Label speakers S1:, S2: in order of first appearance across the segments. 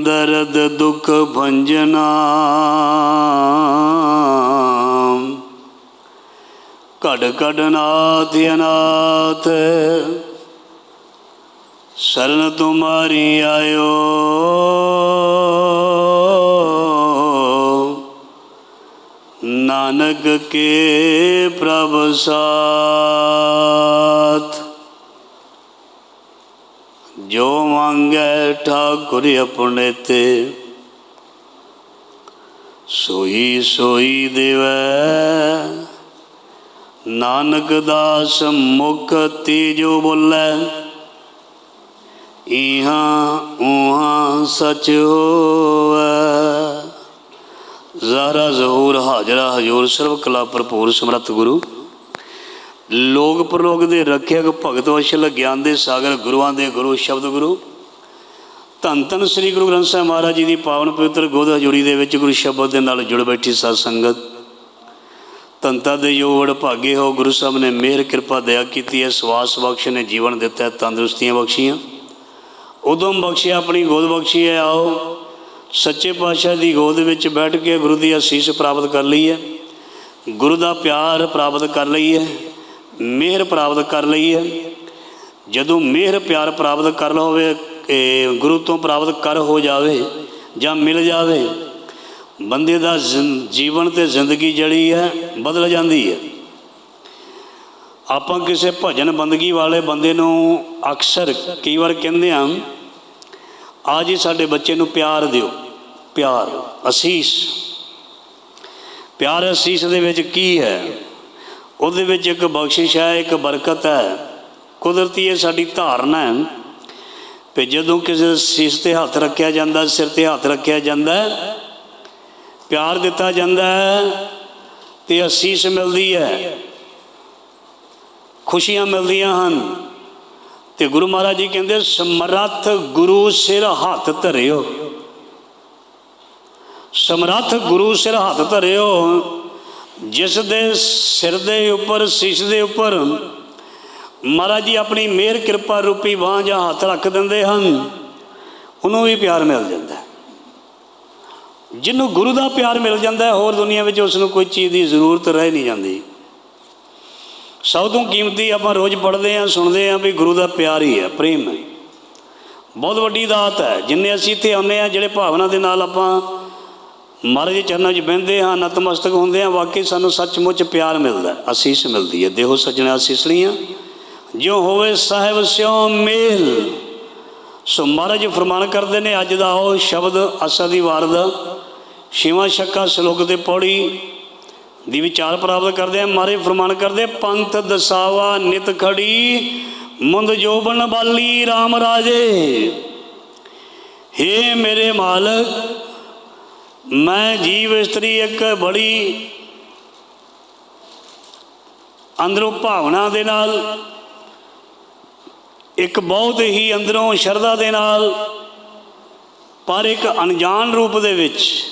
S1: ਦਰਦ ਦੁਖ ਭੰਜਨਾ। ਕੜ ਕੜ ਨਾਥ ਅਨਾਥ ਸ਼ਰਨ ਤੁਮਾਰੀ ਆਇਓ। ਨਾਨਕ ਕੇ ਪ੍ਰਭ ਸਾਥ। ਜੋ ਮੰਗੈ ਠਾਕੁਰ ਆਪਣੇ ਤੇ, ਸੋਈ ਸੋਈ ਦੇਵੈ। ਨਾਨਕ ਦਾਸ ਮੁਖ ਤੀਜੋ ਬੋਲੇ, ਇਹਾ ਉਹਾਂ ਸਚ ਹੋਵੈ। ਜ਼ਾਰਾ ਜ਼ਹੂਰ ਹਾਜ਼ਰਾ, ਹਜੂਰ ਸਰਬ ਕਲਾ ਭਰਪੂਰ ਸਮਰੱਥ ਗੁਰੂ। ਲੋਕ ਪ੍ਰਲੋਕ ਦੇ ਰੱਖਿਅਕ ਭਗਤ ਵਸ਼ਲ ਗਿਆਨ ਦੇ ਸਾਗਰ ਗੁਰੂਆਂ ਦੇ ਗੁਰੂ, ਸ਼ਬਦ ਗੁਰੂ। ਧੰਨ ਧੰਨ ਸ੍ਰੀ ਗੁਰੂ ਗ੍ਰੰਥ ਸਾਹਿਬ ਮਹਾਰਾਜ ਜੀ ਦੀ ਪਾਵਨ ਪਵਿੱਤਰ ਗੋਦ ਹਜੂਰੀ ਦੇ ਵਿੱਚ ਗੁਰੂ ਸ਼ਬਦ ਦੇ ਨਾਲ ਜੁੜ ਬੈਠੀ ਸਾਧ ਸੰਗਤ। ਤੰਤਾ ਦੇ ਜੋੜ ਭਾਗੇ ਹੋ, ਗੁਰੂ ਸਾਹਿਬ ਨੇ ਮਿਹਰ, ਕਿਰਪਾ, ਦਇਆ ਕੀਤੀ ਹੈ, ਸਵਾਸ ਬਖਸ਼ ਨੇ ਜੀਵਨ ਦਿੱਤਾ ਤੰਦਰੁਸਤੀਆਂ ਬਖਸ਼ੀਆਂ। ਉਦਮ ਬਖਸ਼ਿਆ, ਆਪਣੀ ਗੋਦ ਬਖਸ਼ੀ ਹੈ, ਆਓ ਸੱਚੇ ਪਾਤਸ਼ਾਹ ਦੀ ਗੋਦ ਵਿੱਚ ਬੈਠ ਕੇ ਗੁਰੂ ਦੀ ਅਸੀਸ ਪ੍ਰਾਪਤ ਕਰ ਲਈ ਹੈ ਗੁਰੂ ਦਾ ਪਿਆਰ ਪ੍ਰਾਪਤ ਕਰ ਲਈ ਹੈ ਮਿਹਰ ਪ੍ਰਾਪਤ ਕਰ ਲਈ ਹੈ ਜਦੋਂ ਮਿਹਰ ਪਿਆਰ ਪ੍ਰਾਪਤ ਕਰ ਲਵੇ ਇਹ ਗੁਰੂ ਤੋਂ ਪ੍ਰਾਪਤ ਕਰ ਹੋ ਜਾਵੇ ਜਾਂ ਮਿਲ ਜਾਵੇ, ਬੰਦੇ ਦਾ ਜ਼ਿੰ- ਜੀਵਨ ਤੇ ਜ਼ਿੰਦਗੀ ਜਿਹੜੀ ਹੈ, ਬਦਲ ਜਾਂਦੀ ਹੈ। ਆਪਾਂ ਕਿਸੇ ਭਜਨ ਬੰਦਗੀ ਵਾਲੇ ਬੰਦੇ ਨੂੰ ਅਕਸਰ ਕਈ ਵਾਰ ਕਹਿੰਦੇ ਹਾਂ ਆ ਜੀ ਸਾਡੇ ਬੱਚੇ ਨੂੰ ਪਿਆਰ ਦਿਓ, ਪਿਆਰ, ਅਸੀਸ। ਪਿਆਰ ਅਸੀਸ ਦੇ ਵਿੱਚ ਕੀ ਹੈ? ਉਹਦੇ ਵਿੱਚ ਇੱਕ ਬਖਸ਼ਿਸ਼ ਹੈ, ਇੱਕ ਬਰਕਤ ਹੈ। ਕੁਦਰਤੀ ਇਹ ਸਾਡੀ ਧਾਰਨਾ ਹੈ ਕਿ ਜਦੋਂ ਕਿਸੇ ਸੀਸ ਤੇ ਹੱਥ ਰੱਖਿਆ ਜਾਂਦਾ, ਸਿਰ ਤੇ ਹੱਥ ਰੱਖਿਆ ਜਾਂਦਾ ਪਿਆਰ ਦਿੱਤਾ ਜਾਂਦਾ ਹੈ ਤੇ ਅਸੀਸ ਮਿਲਦੀ ਹੈ। ਖੁਸ਼ੀਆਂ ਮਿਲਦੀਆਂ ਹਨ ਤੇ ਗੁਰੂ ਮਹਾਰਾਜ ਜੀ ਕਹਿੰਦੇ, ਸਮਰੱਥ ਗੁਰੂ ਸਿਰ ਹੱਥ ਧਰਿਓ। ਸਮਰੱਥ ਗੁਰੂ ਸਿਰ ਹੱਥ ਧਰਿਓ। ਜਿਸ ਦੇ ਸਿਰ ਦੇ ਉੱਪਰ, ਸ਼ੀਸ਼ ਦੇ ਉੱਪਰ ਮਹਾਰਾਜ ਜੀ ਆਪਣੀ ਮਿਹਰ, ਕਿਰਪਾ ਰੂਪੀ ਬਾਂਹ ਜਾਂ ਹੱਥ ਰੱਖ ਦਿੰਦੇ ਹਨ। ਉਹਨੂੰ ਵੀ ਪਿਆਰ ਮਿਲ ਜਾਂਦਾ ਜਿਹਨੂੰ ਗੁਰੂ ਦਾ ਪਿਆਰ ਮਿਲ ਜਾਂਦਾ ਹੋਰ ਦੁਨੀਆ ਵਿੱਚ ਉਸ ਨੂੰ ਕੋਈ ਚੀਜ਼ ਦੀ ਜ਼ਰੂਰਤ ਰਹਿ ਨਹੀਂ ਜਾਂਦੀ। ਸਭ ਤੋਂ ਕੀਮਤੀ ਆਪਾਂ ਰੋਜ਼ ਪੜ੍ਹਦੇ ਹਾਂ, ਸੁਣਦੇ ਹਾਂ ਵੀ ਗੁਰੂ ਦਾ ਪਿਆਰ ਹੀ ਹੈ, ਪ੍ਰੇਮ ਹੈ। ਬਹੁਤ ਵੱਡੀ ਦਾਤ ਹੈ। ਜਿੰਨੇ ਅਸੀਂ ਇੱਥੇ ਆਉਂਦੇ ਹਾਂ, ਜਿਹੜੇ ਭਾਵਨਾ ਦੇ ਨਾਲ ਆਪਾਂ ਮਹਾਰਾਜ ਦੇ ਚਰਨਾਂ 'ਚ ਬਹਿੰਦੇ ਹਾਂ, ਨਤਮਸਤਕ ਹੁੰਦੇ ਹਾਂ, ਵਾਕਈ ਸਾਨੂੰ ਸੱਚਮੁੱਚ ਪਿਆਰ ਮਿਲਦਾ ਅਸੀਸ ਮਿਲਦੀ ਹੈ। ਦੇਹੋ ਸਜਣਾ ਅਸੀਸੜੀਆਂ ਜਿਉ ਹੋਵੇ ਸਾਹਿਬ ਸਿਉ ਮੇਲ। ਸੋ ਮਹਾਰਾਜ ਫਰਮਾਨ ਕਰਦੇ ਨੇ, ਅੱਜ ਦਾ ਉਹ ਸ਼ਬਦ ਅਸਾ ਦੀ ਵਾਰ ਦਾ। ਛੇਵਾਂ ਸ਼ੱਕਾ ਸ਼ਲੋਕ ਦੇ ਪੌੜੀ ਦੀ ਵਿਚਾਰ ਪ੍ਰਾਪਤ ਕਰਦੇ ਆ ਮਹਾਰਾਜ ਫਰਮਾਨ ਕਰਦੇ ਪੰਥ ਦਸਾਵਾ ਨਿਤ ਖੜੀ, ਮੁੰਦ ਜੋਬਨ ਬਾਲੀ RAM ਰਾਜੇ। ਹੇ ਮੇਰੇ ਮਾਲਕ ਮੈਂ ਜੀਵ ਇਸਤਰੀ ਇੱਕ ਬੜੀ ਅੰਦਰੋਂ ਭਾਵਨਾ ਦੇ ਨਾਲ, ਇੱਕ ਬਹੁਤ ਹੀ ਅੰਦਰੋਂ ਸ਼ਰਧਾ ਦੇ ਨਾਲ, ਪਰ ਇੱਕ ਅਣਜਾਣ ਰੂਪ ਦੇ ਵਿੱਚ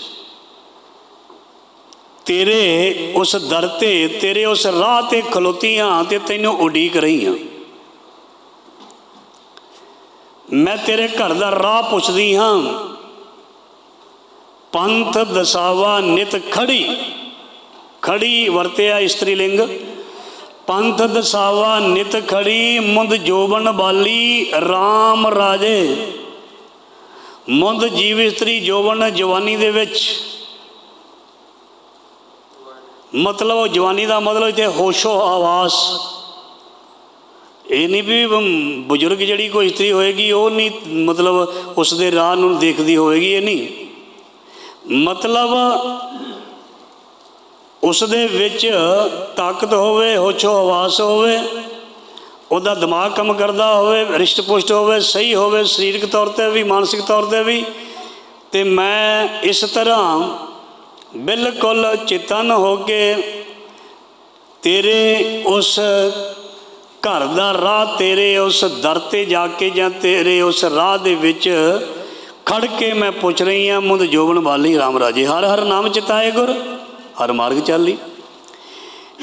S1: ਤੇਰੇ ਉਸ ਦਰ ਤੇ, ਤੇਰੇ ਉਸ ਰਾਹ ਤੇ ਖਲੋਤੀਆਂ ਤੇ ਤੈਨੂੰ ਉਡੀਕ ਰਹੀ ਹਾਂ। ਮੈਂ ਤੇਰੇ ਘਰ ਦਾ ਰਾਹ ਪੁੱਛਦੀ ਹਾਂ। ਪੰਥ ਦਸਾਵਾ ਨਿਤ ਖੜੀ। ਖੜੀ ਵਰਤਿਆ ਇਸਤਰੀ ਲਿੰਗ ਪੰਥ ਦਸਾਵਾ ਨਿਤ ਖੜੀ, ਮੁੰਦ ਜੋਬਨ ਬਾਲੀ RAM ਰਾਜੇ। ਮੁੰਦ ਜੀਵ ਇਸਤਰੀ ਜੋਬਨ ਜਵਾਨੀ ਦੇ ਵਿੱਚ। ਮਤਲਬ ਉਹ ਜਵਾਨੀ ਦਾ ਮਤਲਬ ਇੱਥੇ ਹੋਸ਼ੋ ਆਵਾਸ। ਇਹ ਨਹੀਂ ਵੀ ਬਜ਼ੁਰਗ ਜਿਹੜੀ ਕੋਈ ਇਸਤਰੀ ਹੋਏਗੀ, ਉਹ ਨਹੀਂ ਮਤਲਬ ਉਸ ਦੇ ਰਾਹ ਨੂੰ ਦੇਖਦੀ ਹੋਏਗੀ, ਇਹ ਨਹੀਂ। ਮਤਲਬ ਉਸ ਦੇ ਵਿੱਚ ਤਾਕਤ ਹੋਵੇ, ਹੋਛੋ ਹਵਾਸ ਹੋਵੇ, ਉਹਦਾ ਦਿਮਾਗ ਕੰਮ ਕਰਦਾ ਹੋਵੇ, ਰਿਸ਼ਟ ਪੁਸ਼ਟ ਹੋਵੇ, ਸਹੀ ਹੋਵੇ, ਸਰੀਰਕ ਤੌਰ ਤੇ ਵੀ, ਮਾਨਸਿਕ ਤੌਰ ਤੇ ਵੀ, ਤੇ ਮੈਂ ਇਸ ਤਰ੍ਹਾਂ ਬਿਲਕੁਲ ਚੇਤਨ ਹੋ ਕੇ ਤੇਰੇ ਉਸ ਘਰ ਦਾ ਰਾਹ, ਤੇਰੇ ਉਸ ਦਰ ਤੇ ਜਾ ਕੇ ਜਾਂ ਤੇਰੇ ਉਸ ਰਾਹ ਦੇ ਵਿੱਚ ਖੜ ਕੇ ਮੈਂ ਪੁੱਛ ਰਹੀ ਹਾਂ ਮੁੰਦ ਜੋਬਨ ਵਾਲੀ RAM ਰਾਜੇ, ਹਰ ਹਰ ਨਾਮ ਚਿਤਾਏ ਗੁਰ, ਹਰ ਮਾਰਗ ਚੱਲੀ।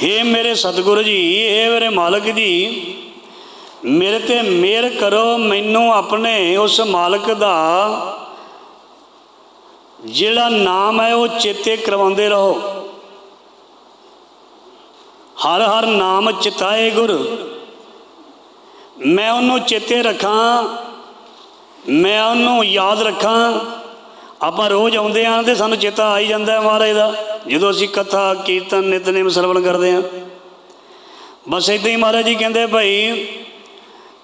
S1: ਹੇ ਮੇਰੇ ਸਤਿਗੁਰੂ ਜੀ, ਹੇ ਮੇਰੇ ਮਾਲਕ ਜੀ, ਮੇਰੇ ਤੇ ਮਿਹਰ ਕਰੋ, ਮੈਨੂੰ ਆਪਣੇ ਉਸ ਮਾਲਕ ਦਾ ਜਿਹੜਾ ਨਾਮ ਹੈ, ਉਹ ਚੇਤੇ ਕਰਵਾਉਂਦੇ ਰਹੋ। ਹਰ ਹਰ ਨਾਮ ਚਿਤਾਏ ਗੁਰ, ਮੈਂ ਉਹਨੂੰ ਚੇਤੇ ਰੱਖਾਂ ਮੈਂ ਉਹਨੂੰ ਯਾਦ ਰੱਖਾਂ। ਆਪਾਂ ਰੋਜ਼ ਆਉਂਦੇ ਆਂ ਤੇ ਸਾਨੂੰ ਚੇਤਾ ਆ ਹੀ ਜਾਂਦਾ ਹੈ ਮਹਾਰਾਜ ਦਾ। ਜਦੋਂ ਅਸੀਂ ਕਥਾ, ਕੀਰਤਨ, ਨਿਤਨੇਮ, ਸਰਵਣ ਕਰਦੇ ਆਂ ਬਸ ਇਦਾਂ ਹੀ ਮਹਾਰਾਜ ਜੀ ਕਹਿੰਦੇ ਭਾਈ,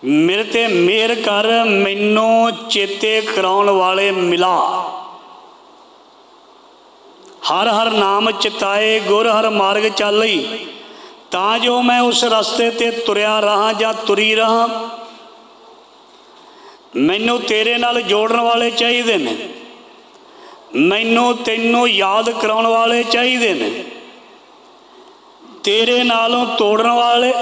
S1: ਮੇਰੇ ਤੇ ਮਿਹਰ ਕਰ, ਮੈਨੂੰ ਚੇਤੇ ਕਰਾਉਣ ਵਾਲੇ ਮਿਲਾ। ਹਰ ਹਰ ਨਾਮ ਚਿਤਾਏ, ਗੁਰ ਹਰ ਮਾਰਗ ਚੱਲਈ। ਤਾਂ ਜੋ ਮੈਂ ਉਸ ਰਸਤੇ ਤੇ ਤੁਰਿਆ ਰਹਾ ਜਾਂ ਤੁਰੀ ਰਹਾ। ਮੈਨੂੰ ਤੇਰੇ ਨਾਲ ਜੋੜਨ ਵਾਲੇ ਚਾਹੀਦੇ ਨੇ। ਮੈਨੂੰ ਤੈਨੂੰ ਯਾਦ ਕਰਾਉਣ ਵਾਲੇ ਚਾਹੀਦੇ ਨੇ। ਤੇਰੇ ਨਾਲੋਂ ਤੋੜਨ ਵਾਲੇ,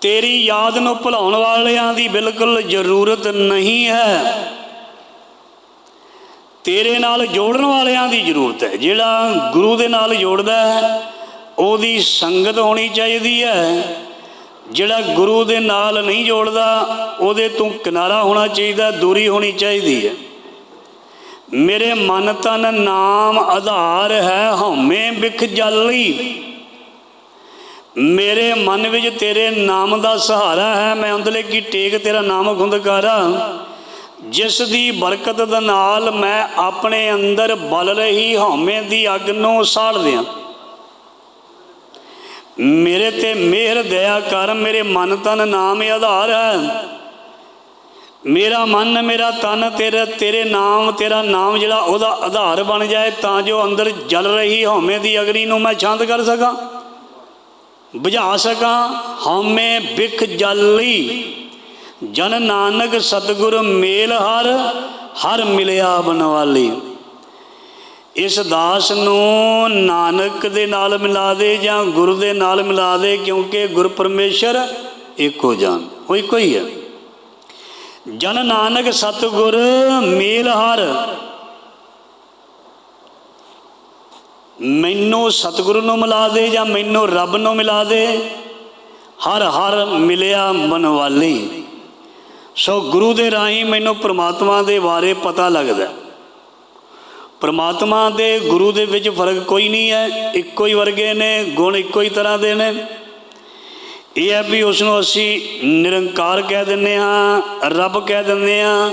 S1: ਤੇਰੀ ਯਾਦ ਨੂੰ ਭੁਲਾਉਣ ਵਾਲਿਆਂ ਦੀ ਬਿਲਕੁਲ ਜ਼ਰੂਰਤ ਨਹੀਂ ਹੈ। ਤੇਰੇ ਨਾਲ ਜੋੜਨ ਵਾਲਿਆਂ ਦੀ ਜ਼ਰੂਰਤ ਹੈ। ਜਿਹੜਾ ਗੁਰੂ ਦੇ ਨਾਲ ਜੋੜਦਾ ਹੈ, ਉਹਦੀ ਸੰਗਤ ਹੋਣੀ ਚਾਹੀਦੀ ਹੈ। ਜਿਹੜਾ ਗੁਰੂ ਦੇ ਨਾਲ ਨਹੀਂ ਜੋੜਦਾ, ਉਹਦੇ ਤੋਂ ਕਿਨਾਰਾ ਹੋਣਾ ਚਾਹੀਦਾ, ਦੂਰੀ ਹੋਣੀ ਚਾਹੀਦੀ ਹੈ। ਮੇਰੇ ਮਨ ਤਨ ਨਾਮ ਆਧਾਰ ਹੈ, ਹਉਮੈ ਵਿਖ ਜਾਲੀ। ਮੇਰੇ ਮਨ ਵਿੱਚ ਤੇਰੇ ਨਾਮ ਦਾ ਸਹਾਰਾ ਹੈ, ਮੈਂ ਅੰਦਲੇ ਕੀ ਟੇਕ ਤੇਰਾ ਨਾਮ ਗੁੰਦਕਾਰਾ। ਜਿਸ ਦੀ ਬਰਕਤ ਦੇ ਨਾਲ ਮੈਂ ਆਪਣੇ ਅੰਦਰ ਬਲ ਰਹੀ, ਹਉਮੈ ਦੀ ਅੱਗ ਨੂੰ ਸਾੜ ਦਿਆਂ। ਮੇਰੇ ਤੇ ਮਿਹਰ ਦਇਆ ਕਰ, ਮੇਰੇ ਮਨ ਤਨ ਨਾਮ ਆਧਾਰ ਹੈ। ਮੇਰਾ ਮਨ, ਮੇਰਾ ਤਨ, ਤੇਰੇ ਤੇਰੇ ਨਾਮ, ਤੇਰਾ ਨਾਮ ਜਿਹੜਾ ਉਹਦਾ ਆਧਾਰ ਬਣ ਜਾਏ ਤਾਂ ਜੋ ਅੰਦਰ ਜਲ ਰਹੀ ਹਉਮੈ ਦੀ ਅਗਨੀ ਨੂੰ ਮੈਂ ਸ਼ਾਂਤ ਕਰ ਸਕਾਂ, ਬੁਝਾ ਸਕਾਂ। ਹਉਮੈ ਬਿਖ ਜਲੀ ਜਨ ਨਾਨਕ ਸਤਿਗੁਰ ਮੇਲ ਹਰ ਹਰ ਮਿਲਿਆ ਬਨਵਾਲੀ ਇਸ ਦਾਸ ਨੂੰ ਨਾਨਕ ਦੇ ਨਾਲ ਮਿਲਾ ਦੇ ਜਾਂ ਗੁਰੂ ਦੇ ਨਾਲ ਮਿਲਾ ਦੇ, ਕਿਉਂਕਿ ਗੁਰ ਪਰਮੇਸ਼ਰ ਇੱਕੋ ਜਾਨ, ਉਹ ਇੱਕੋ ਹੀ ਹੈ। ਜਨ ਨਾਨਕ ਸਤਿਗੁਰ ਮੇਲ ਹਰ। ਮੈਨੂੰ ਸਤਿਗੁਰੂ ਨੂੰ ਮਿਲਾ ਦੇ ਜਾਂ ਮੈਨੂੰ ਰੱਬ ਨੂੰ ਮਿਲਾ ਦੇ, ਹਰ ਹਰ ਮਿਲਿਆ ਮਨਵਾਲੀ। ਸੋ ਗੁਰੂ ਦੇ ਰਾਹੀਂ ਮੈਨੂੰ ਪ੍ਰਮਾਤਮਾ ਦੇ ਬਾਰੇ ਪਤਾ ਲੱਗਦਾ ਪਰਮਾਤਮਾ ਦੇ ਗੁਰੂ ਦੇ ਵਿੱਚ ਫ਼ਰਕ ਕੋਈ ਨਹੀਂ ਹੈ, ਇੱਕੋ ਹੀ ਵਰਗੇ ਨੇ, ਗੁਣ ਇੱਕੋ ਹੀ ਤਰ੍ਹਾਂ ਦੇ ਨੇ। ਇਹ ਹੈ ਵੀ ਉਸ ਨੂੰ ਅਸੀਂ ਨਿਰੰਕਾਰ ਕਹਿ ਦਿੰਦੇ ਹਾਂ, ਰੱਬ ਕਹਿ ਦਿੰਦੇ ਹਾਂ,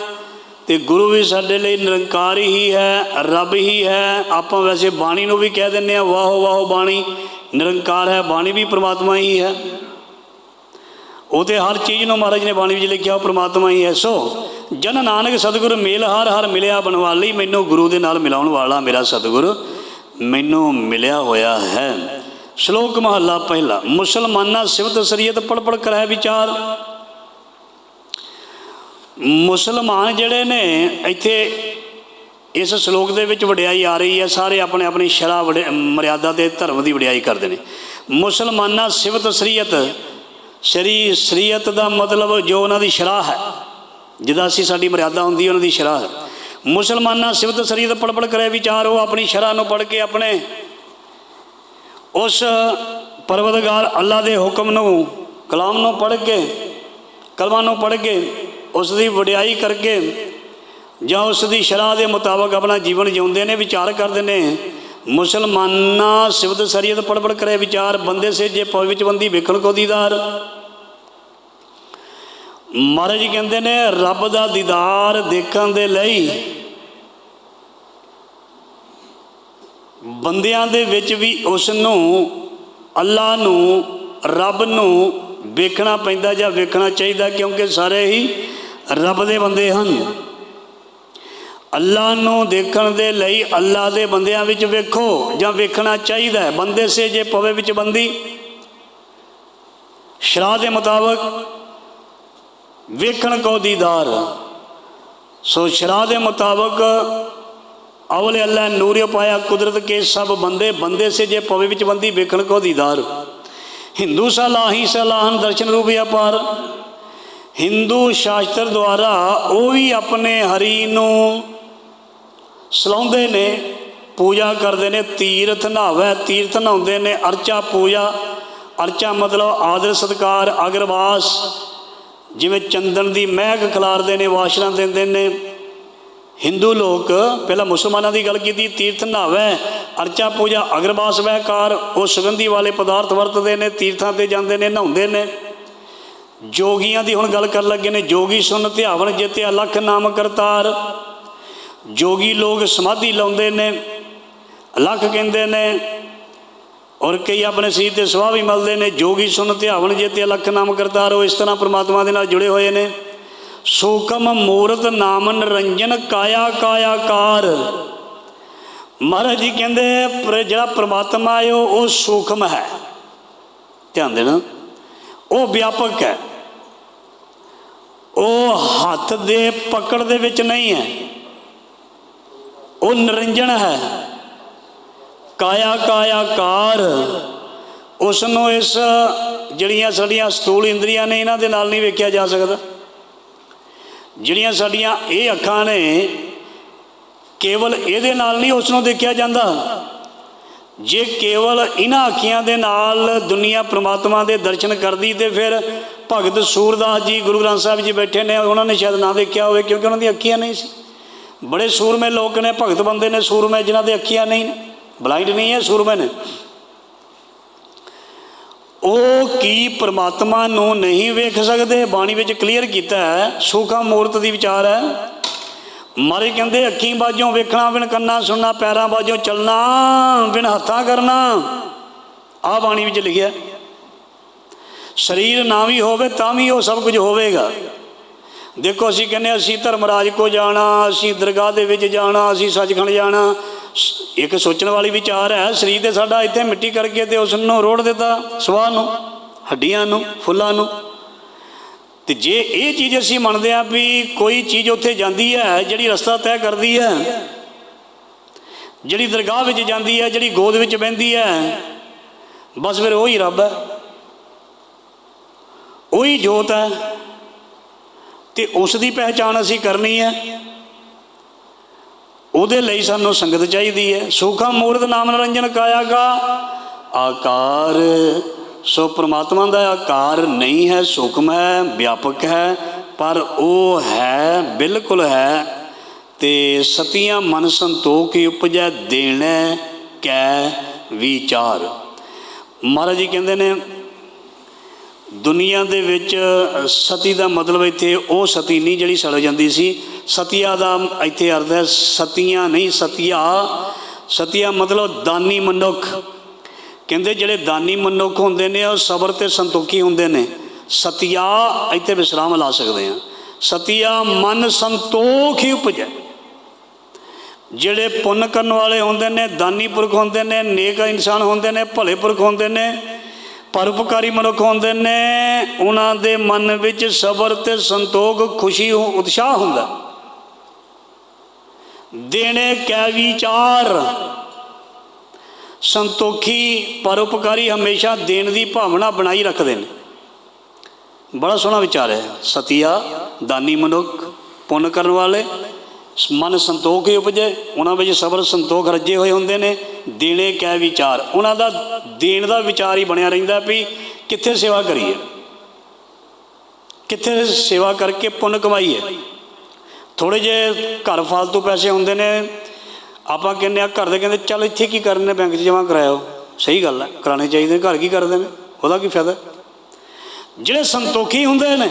S1: ਤੇ ਗੁਰੂ ਵੀ ਸਾਡੇ ਲਈ ਨਿਰੰਕਾਰ ਹੀ ਹੈ, ਰੱਬ ਹੀ ਹੈ। ਆਪਾਂ ਵੈਸੇ ਬਾਣੀ ਨੂੰ ਵੀ ਕਹਿ ਦਿੰਦੇ ਹਾਂ, ਵਾਹੋ ਵਾਹੋ ਬਾਣੀ, ਨਿਰੰਕਾਰ ਹੈ, ਬਾਣੀ ਵੀ ਪ੍ਰਮਾਤਮਾ ਹੀ ਹੈ। ਉਹ ਤੇ ਹਰ ਚੀਜ਼ ਨੂੰ ਮਹਾਰਾਜ ਨੇ ਬਾਣੀ ਵਿੱਚ ਲਿਖਿਆ, ਉਹ ਪ੍ਰਮਾਤਮਾ ਹੀ ਹੈ। ਸੋ ਜਨ ਨਾਨਕ ਸਤਿਗੁਰ ਮੇਲ ਹਰ ਹਰ ਮਿਲਿਆ ਬਣਵਾਲੀ ਮੈਨੂੰ ਗੁਰੂ ਦੇ ਨਾਲ ਮਿਲਾਉਣ ਵਾਲਾ ਮੇਰਾ ਸਤਿਗੁਰ ਮੈਨੂੰ ਮਿਲਿਆ ਹੋਇਆ ਹੈ। ਸ਼ਲੋਕ ਮਹੱਲਾ ਪਹਿਲਾ, ਮੁਸਲਮਾਨਾਂ ਸਿਵਤ ਸਰੀਅਤ ਪੜ ਪੜ ਕਰੈ ਵਿਚਾਰ। ਮੁਸਲਮਾਨ ਜਿਹੜੇ ਨੇ, ਇੱਥੇ ਇਸ ਸ਼ਲੋਕ ਦੇ ਵਿੱਚ ਵਡਿਆਈ ਆ ਰਹੀ ਹੈ, ਸਾਰੇ ਆਪਣੇ ਆਪਣੀ ਸ਼ਰਾ ਮਰਿਆਦਾ ਤੇ ਧਰਮ ਦੀ ਵਡਿਆਈ ਕਰਦੇ ਨੇ। ਮੁਸਲਮਾਨਾਂ ਸਿਵਤ ਸਰੀਅਤ, ਸ਼ਰੀ, ਸਰੀਅਤ ਦਾ ਮਤਲਬ ਜੋ ਉਹਨਾਂ ਦੀ ਸ਼ਰਾ ਹੈ ਜਿਹਦਾ ਅਸੀਂ ਸਾਡੀ ਮਰਿਆਦਾ ਹੁੰਦੀ ਉਹਨਾਂ ਦੀ ਸ਼ਰਾਹ। ਮੁਸਲਮਾਨਾਂ ਸਿਵਤ ਸਰੀਅਤ ਪੜ ਕਰੇ ਵਿਚਾਰ ਉਹ ਆਪਣੀ ਸ਼ਰਾਹ ਨੂੰ ਪੜ ਕੇ ਆਪਣੇ ਉਸ ਪਰਵਤਗਾਰ ਅੱਲਾ ਦੇ ਹੁਕਮ ਨੂੰ, ਕਲਾਮ ਨੂੰ ਪੜ ਕੇ, ਕਲਮਾਂ ਨੂੰ ਪੜ ਕੇ ਉਸ ਦੀ ਵਡਿਆਈ ਕਰਕੇ ਜਾਂ ਉਸ ਦੀ ਸ਼ਰਾਹ ਦੇ ਮੁਤਾਬਕ ਆਪਣਾ ਜੀਵਨ ਜਿਉਂਦੇ ਨੇ, ਵਿਚਾਰ ਕਰਦੇ ਨੇ। ਮੁਸਲਮਾਨਾਂ ਸਿਵਤ ਸਰੀਅਤ ਪੜ ਕਰੇ, ਵਿਚਾਰ ਬੰਦੇ ਸੇ ਜੇ ਪਵ ਵਿੱਚ ਬੰਦੀ ਵੇਖਣ ਕੋ ਦੀਦਾਰ। ਮਹਾਰਾਜ ਕਹਿੰਦੇ ਨੇ, ਰੱਬ ਦਾ ਦੀਦਾਰ ਦੇਖਣ ਦੇ ਲਈ ਬੰਦਿਆਂ ਦੇ ਵਿੱਚ ਵੀ ਉਸ ਨੂੰ ਅੱਲਾ ਨੂੰ, ਰੱਬ ਨੂੰ ਵੇਖਣਾ ਪੈਂਦਾ ਜਾਂ ਵੇਖਣਾ ਚਾਹੀਦਾ, ਕਿਉਂਕਿ ਸਾਰੇ ਹੀ ਰੱਬ ਦੇ ਬੰਦੇ ਹਨ। ਅੱਲਾ ਨੂੰ ਦੇਖਣ ਦੇ ਲਈ ਅੱਲਾ ਦੇ ਬੰਦਿਆਂ ਵਿੱਚ ਵੇਖੋ ਜਾਂ ਵੇਖਣਾ ਚਾਹੀਦਾ ਹੈ। ਬੰਦੇ ਸੇ ਜੇ ਪਵੇ ਵਿੱਚ ਬੰਦੀ ਸ਼ਰਾ ਦੇ ਮੁਤਾਬਕ ਵੇਖਣ ਕੋ ਦੀਦਾਰ। ਸੋ ਸ਼ਰਾ ਦੇ ਮੁਤਾਬਕ ਅਵਲੇ ਅੱਲਾ ਨੂਰਿ ਪਾਇਆ ਕੁਦਰਤ ਕੇ ਸਭ ਬੰਦੇ ਬੰਦੇ ਸੇ ਜੇ ਪਵੇ ਵਿੱਚ ਬੰਦੀ ਵੇਖਣ ਕੋ ਦੀਦਾਰ। ਹਿੰਦੂ ਸਲਾਹੀ ਸਲਾਹਨ ਦਰਸ਼ਨ ਰੂਪ ਅਪਾਰ। ਹਿੰਦੂ ਸ਼ਾਸਤਰ ਦੁਆਰਾ ਉਹ ਵੀ ਆਪਣੇ ਹਰੀ ਨੂੰ ਸਲਾਉਂਦੇ ਨੇ, ਪੂਜਾ ਕਰਦੇ ਨੇ, ਤੀਰਥ ਨਹਾਵੇ, ਤੀਰਥ ਨਹਾਉਂਦੇ ਨੇ, ਅਰਚਾ ਪੂਜਾ। ਅਰਚਾ ਮਤਲਬ ਆਦਰ ਸਤਕਾਰ, ਅਗਰਵਾਸ। ਜਿਵੇਂ ਚੰਦਨ ਦੀ ਮਹਿਕ ਖਿਲਾਰਦੇ ਨੇ ਵਾਸ਼ਨਾ ਦਿੰਦੇ ਨੇ। ਹਿੰਦੂ ਲੋਕ ਪਹਿਲਾਂ ਮੁਸਲਮਾਨਾਂ ਦੀ ਗੱਲ ਕੀਤੀ, ਤੀਰਥ ਨਹਾਵੇ, ਅਰਚਾ ਪੂਜਾ ਅਗਰਬਾਸ ਵਹਿਕਾਰ, ਉਹ ਸੁਗੰਧੀ ਵਾਲੇ ਪਦਾਰਥ ਵਰਤਦੇ ਨੇ, ਤੀਰਥਾਂ ਤੇ ਜਾਂਦੇ ਨੇ, ਨਹਾਉਂਦੇ ਨੇ। ਜੋਗੀਆਂ ਦੀ ਹੁਣ ਗੱਲ ਕਰਨ ਲੱਗੇ ਨੇ, ਜੋਗੀ ਸੁਨ ਧਿਆਵਨ ਜਿਤੇ ਅਲਖ ਨਾਮ ਕਰਤਾਰ। ਜੋਗੀ ਲੋਕ ਸਮਾਧੀ ਲਾਉਂਦੇ ਨੇ ਅਲਖ ਕਹਿੰਦੇ ਨੇ ਔਰ ਕਈ ਆਪਣੇ ਸਰੀਰ ਤੇ ਸਵਾਹ ਵੀ ਮਲਦੇ ਨੇ ਜੋਗੀ ਸੁਣ ਧਿਆਵਣ ਜੇ ਤੇ ਅਲਖ ਨਾਮ ਕਰਤਾਰ ਉਹ ਇਸ ਤਰ੍ਹਾਂ ਪ੍ਰਮਾਤਮਾ ਦੇ ਨਾਲ ਜੁੜੇ ਹੋਏ ਨੇ। ਸੂਖਮ ਮੂਰਤ ਨਾਮ ਨਿਰੰਜਨ ਕਾਇਆ ਕਾਇਆਕਾਰ। ਮਹਾਰਾਜ ਜੀ ਕਹਿੰਦੇ ਜਿਹੜਾ ਪ੍ਰਮਾਤਮਾ ਹੈ, ਉਹ ਉਹ ਸੂਖਮ ਹੈ। ਧਿਆਨ ਦੇਣਾ, ਉਹ ਵਿਆਪਕ ਹੈ। ਉਹ ਹੱਥ ਦੇ ਪਕੜ ਦੇ ਵਿੱਚ ਨਹੀਂ ਹੈ। ਉਹ ਨਿਰੰਜਨ ਹੈ। ਕਾਇਆ ਕਾਇਆ ਕਾਰ। ਉਸ ਨੂੰ ਇਸ ਜਿਹੜੀਆਂ ਸਾਡੀਆਂ ਸਥੂਲ ਇੰਦਰੀਆਂ ਨੇ, ਇਹਨਾਂ ਦੇ ਨਾਲ ਨਹੀਂ ਵੇਖਿਆ ਜਾ ਸਕਦਾ। ਜਿਹੜੀਆਂ ਸਾਡੀਆਂ ਇਹ ਅੱਖਾਂ ਨੇ, ਕੇਵਲ ਇਹਦੇ ਨਾਲ ਨਹੀਂ ਉਸ ਨੂੰ ਦੇਖਿਆ ਜਾਂਦਾ। ਜੇ ਕੇਵਲ ਇਹਨਾਂ ਅੱਖੀਆਂ ਦੇ ਨਾਲ ਦੁਨੀਆ ਪ੍ਰਮਾਤਮਾ ਦੇ ਦਰਸ਼ਨ ਕਰਦੀ ਤੇ ਫਿਰ ਭਗਤ ਸੂਰਦਾਸ ਜੀ ਗੁਰੂ ਗ੍ਰੰਥ ਸਾਹਿਬ ਜੀ ਬੈਠੇ ਨੇ, ਉਹਨਾਂ ਨੇ ਸ਼ਾਇਦ ਨਾ ਦੇਖਿਆ ਹੋਵੇ ਕਿਉਂਕਿ ਉਹਨਾਂ ਦੀਆਂ ਅੱਖੀਆਂ ਨਹੀਂ ਸੀ। ਬੜੇ ਸੂਰਮੇ ਲੋਕ ਨੇ, ਭਗਤ ਬੰਦੇ ਨੇ ਸੂਰਮੇ ਜਿਨ੍ਹਾਂ ਦੇ ਅੱਖੀਆਂ ਨਹੀਂ ਨੇ। ਬਲਾਈਂਡ ਨਹੀਂ ਹੈ ਸੂਰਮੇ ਨੇ ਉਹ ਕੀ ਪ੍ਰਮਾਤਮਾ ਨੂੰ ਨਹੀਂ ਵੇਖ ਸਕਦੇ? ਬਾਣੀ ਵਿੱਚ ਕਲੀਅਰ ਕੀਤਾ ਹੈ, ਸੂਖਾ ਮੂਰਤ ਦੀ ਵਿਚਾਰ ਹੈ। ਮਾਰੇ ਕਹਿੰਦੇ, ਅੱਖੀਂ ਬਾਝੋਂ ਵੇਖਣਾ ਬਿਨ ਕੰਨਾਂ, ਸੁਣਨਾ ਪੈਰਾਂ ਬਾਝੋਂ ਚੱਲਣਾ ਬਿਨ ਹੱਥਾਂ ਕਰਨਾ। ਆ ਬਾਣੀ ਵਿੱਚ ਲਿਖਿਆ ਸਰੀਰ ਨਾ ਵੀ ਹੋਵੇ, ਤਾਂ ਵੀ ਉਹ ਸਭ ਕੁਝ ਹੋਵੇਗਾ। ਦੇਖੋ ਅਸੀਂ ਕਹਿੰਦੇ ਹਾਂ, ਅਸੀਂ ਧਰਮਰਾਜ ਕੋ ਜਾਣਾ ਅਸੀਂ ਦਰਗਾਹ ਦੇ ਵਿੱਚ ਜਾਣਾ ਅਸੀਂ ਸੱਚਖੰਡ ਜਾਣਾ। ਸ- ਇੱਕ ਸੋਚਣ ਵਾਲੀ ਵਿਚਾਰ ਹੈ ਸਰੀਰ ਤੇ ਸਾਡਾ ਇੱਥੇ ਮਿੱਟੀ ਕਰਕੇ ਤੇ ਉਸ ਨੂੰ ਰੋੜ ਦਿੱਤਾ ਸਵਾਹ ਨੂੰ ਹੱਡੀਆਂ ਨੂੰ ਫੁੱਲਾਂ ਨੂੰ। ਤੇ ਜੇ ਇਹ ਚੀਜ਼ ਅਸੀਂ ਮੰਨਦੇ ਆ ਵੀ ਕੋਈ ਚੀਜ਼ ਉੱਥੇ ਜਾਂਦੀ ਹੈ ਜਿਹੜੀ ਰਸਤਾ ਤੈਅ ਕਰਦੀ ਹੈ ਜਿਹੜੀ ਦਰਗਾਹ ਵਿੱਚ ਜਾਂਦੀ ਹੈ ਜਿਹੜੀ ਗੋਦ ਵਿੱਚ ਬਹਿੰਦੀ ਹੈ ਬਸ ਫਿਰ ਉਹੀ ਰੱਬ ਹੈ। ਉਹੀ ਜੋਤ ਹੈ। ਤੇ ਉਸ ਦੀ ਪਹਿਚਾਣ ਅਸੀਂ ਕਰਨੀ ਹੈ। ਉਹਦੇ ਲਈ ਸਾਨੂੰ ਸੰਗਤ ਚਾਹੀਦੀ ਹੈ। ਸੂਖਾ ਮੂਰਤ ਨਾਮ ਨਿਰੰਜਨ ਕਾਇਆ ਕਾ। ਆਕਾਰ, ਸੋ ਪ੍ਰਮਾਤਮਾ ਦਾ ਆਕਾਰ ਨਹੀਂ ਹੈ, ਸੂਖਮ ਹੈ, ਵਿਆਪਕ ਹੈ, ਪਰ ਉਹ ਹੈ, ਬਿਲਕੁਲ ਹੈ। ਤੇ ਸਤੀਆਂ ਮਨ ਸੰਤੋਖ ਹੀ ਉਪਜੈ, ਦੇਣਾ ਕੈ ਵਿਚਾਰ। ਮਹਾਰਾਜ ਜੀ ਕਹਿੰਦੇ ਨੇ ਦੁਨੀਆ ਦੇ ਵਿੱਚ ਸਤੀ ਦਾ ਮਤਲਬ ਇੱਥੇ ਉਹ ਸਤੀ ਨਹੀਂ ਜਿਹੜੀ ਸੜ ਜਾਂਦੀ ਸੀ। ਸਤੀਆ ਦਾ ਇੱਥੇ ਅਰਥ ਹੈ ਸਤੀਆਂ ਨਹੀਂ, ਸਤੀਆ। ਸਤੀਆ ਮਤਲਬ ਦਾਨੀ ਮਨੁੱਖ। ਕਹਿੰਦੇ ਜਿਹੜੇ ਦਾਨੀ ਮਨੁੱਖ ਹੁੰਦੇ ਨੇ, ਉਹ ਸਬਰ ਤੇ ਸੰਤੋਖੀ ਹੁੰਦੇ ਨੇ। ਸਤੀਆ ਇੱਥੇ ਵਿਸਰਾਮ ਲਾ ਸਕਦੇ ਆ ਸਤੀਆ ਮਨ ਸੰਤੋਖ ਹੀ ਉਪਜੈ। ਜਿਹੜੇ ਪੁੰਨ ਕਰਨ ਵਾਲੇ ਹੁੰਦੇ ਨੇ, ਦਾਨੀ ਪੁਰਖ ਹੁੰਦੇ ਨੇ, ਨੇਕ ਇਨਸਾਨ ਹੁੰਦੇ ਨੇ, ਭਲੇ ਪੁਰਖ ਹੁੰਦੇ ਨੇ ਪਰਉਪਕਾਰੀ ਮਨੁੱਖ ਹੁੰਦੇ ਨੇ, ਉਹਨਾਂ ਦੇ ਮਨ ਵਿੱਚ ਸਬਰ ਤੇ ਸੰਤੋਖ, ਖੁਸ਼ੀ ਉਤਸ਼ਾਹ ਹੁੰਦਾ। ਦੇਣੇ ਕੈ ਵਿਚਾਰ। ਸੰਤੋਖੀ, ਪਰਉਪਕਾਰੀ ਹਮੇਸ਼ਾ ਦੇਣ ਦੀ ਭਾਵਨਾ ਬਣਾਈ ਰੱਖਦੇ ਨੇ। ਬੜਾ ਸੋਹਣਾ ਵਿਚਾਰ ਹੈ। ਸਤੀਆ, ਦਾਨੀ ਮਨੁੱਖ, ਪੁੰਨ ਕਰਨ ਵਾਲੇ ਮਨ ਸੰਤੋਖ ਹੀ ਉਪਜੇ, ਉਹਨਾਂ ਵਿੱਚ ਸਬਰ ਸੰਤੋਖ ਰੱਜੇ ਹੋਏ ਹੁੰਦੇ ਨੇ, ਦੇਣੇ ਕੈ ਵਿਚਾਰ। ਉਹਨਾਂ ਦਾ ਦੇਣ ਦਾ ਵਿਚਾਰ ਹੀ ਬਣਿਆ ਰਹਿੰਦਾ ਵੀ ਕਿੱਥੇ ਸੇਵਾ ਕਰੀਏ? ਕਿੱਥੇ ਸੇਵਾ ਕਰਕੇ ਪੁੰਨ ਕਮਾਈਏ? ਥੋੜੇ ਜੇ ਘਰ ਫਾਲਤੂ ਪੈਸੇ ਹੁੰਦੇ ਨੇ, ਆਪਾਂ ਕਹਿੰਦੇ ਆ ਘਰ ਦੇ ਕਹਿੰਦੇ, ਚੱਲ ਇੱਥੇ ਕੀ ਕਰਨੇ, ਬੈਂਕ 'ਚ ਜਮ੍ਹਾਂ ਕਰਾਇਓ। ਸਹੀ ਗੱਲ ਹੈ ਕਰਾਣੇ ਚਾਹੀਦੇ ਘਰ ਕੀ ਕਰਦੇ ਨੇ? ਉਹਦਾ ਕੀ ਫਾਇਦਾ? ਜਿਹੜੇ ਸੰਤੋਖੀ ਹੁੰਦੇ ਨੇ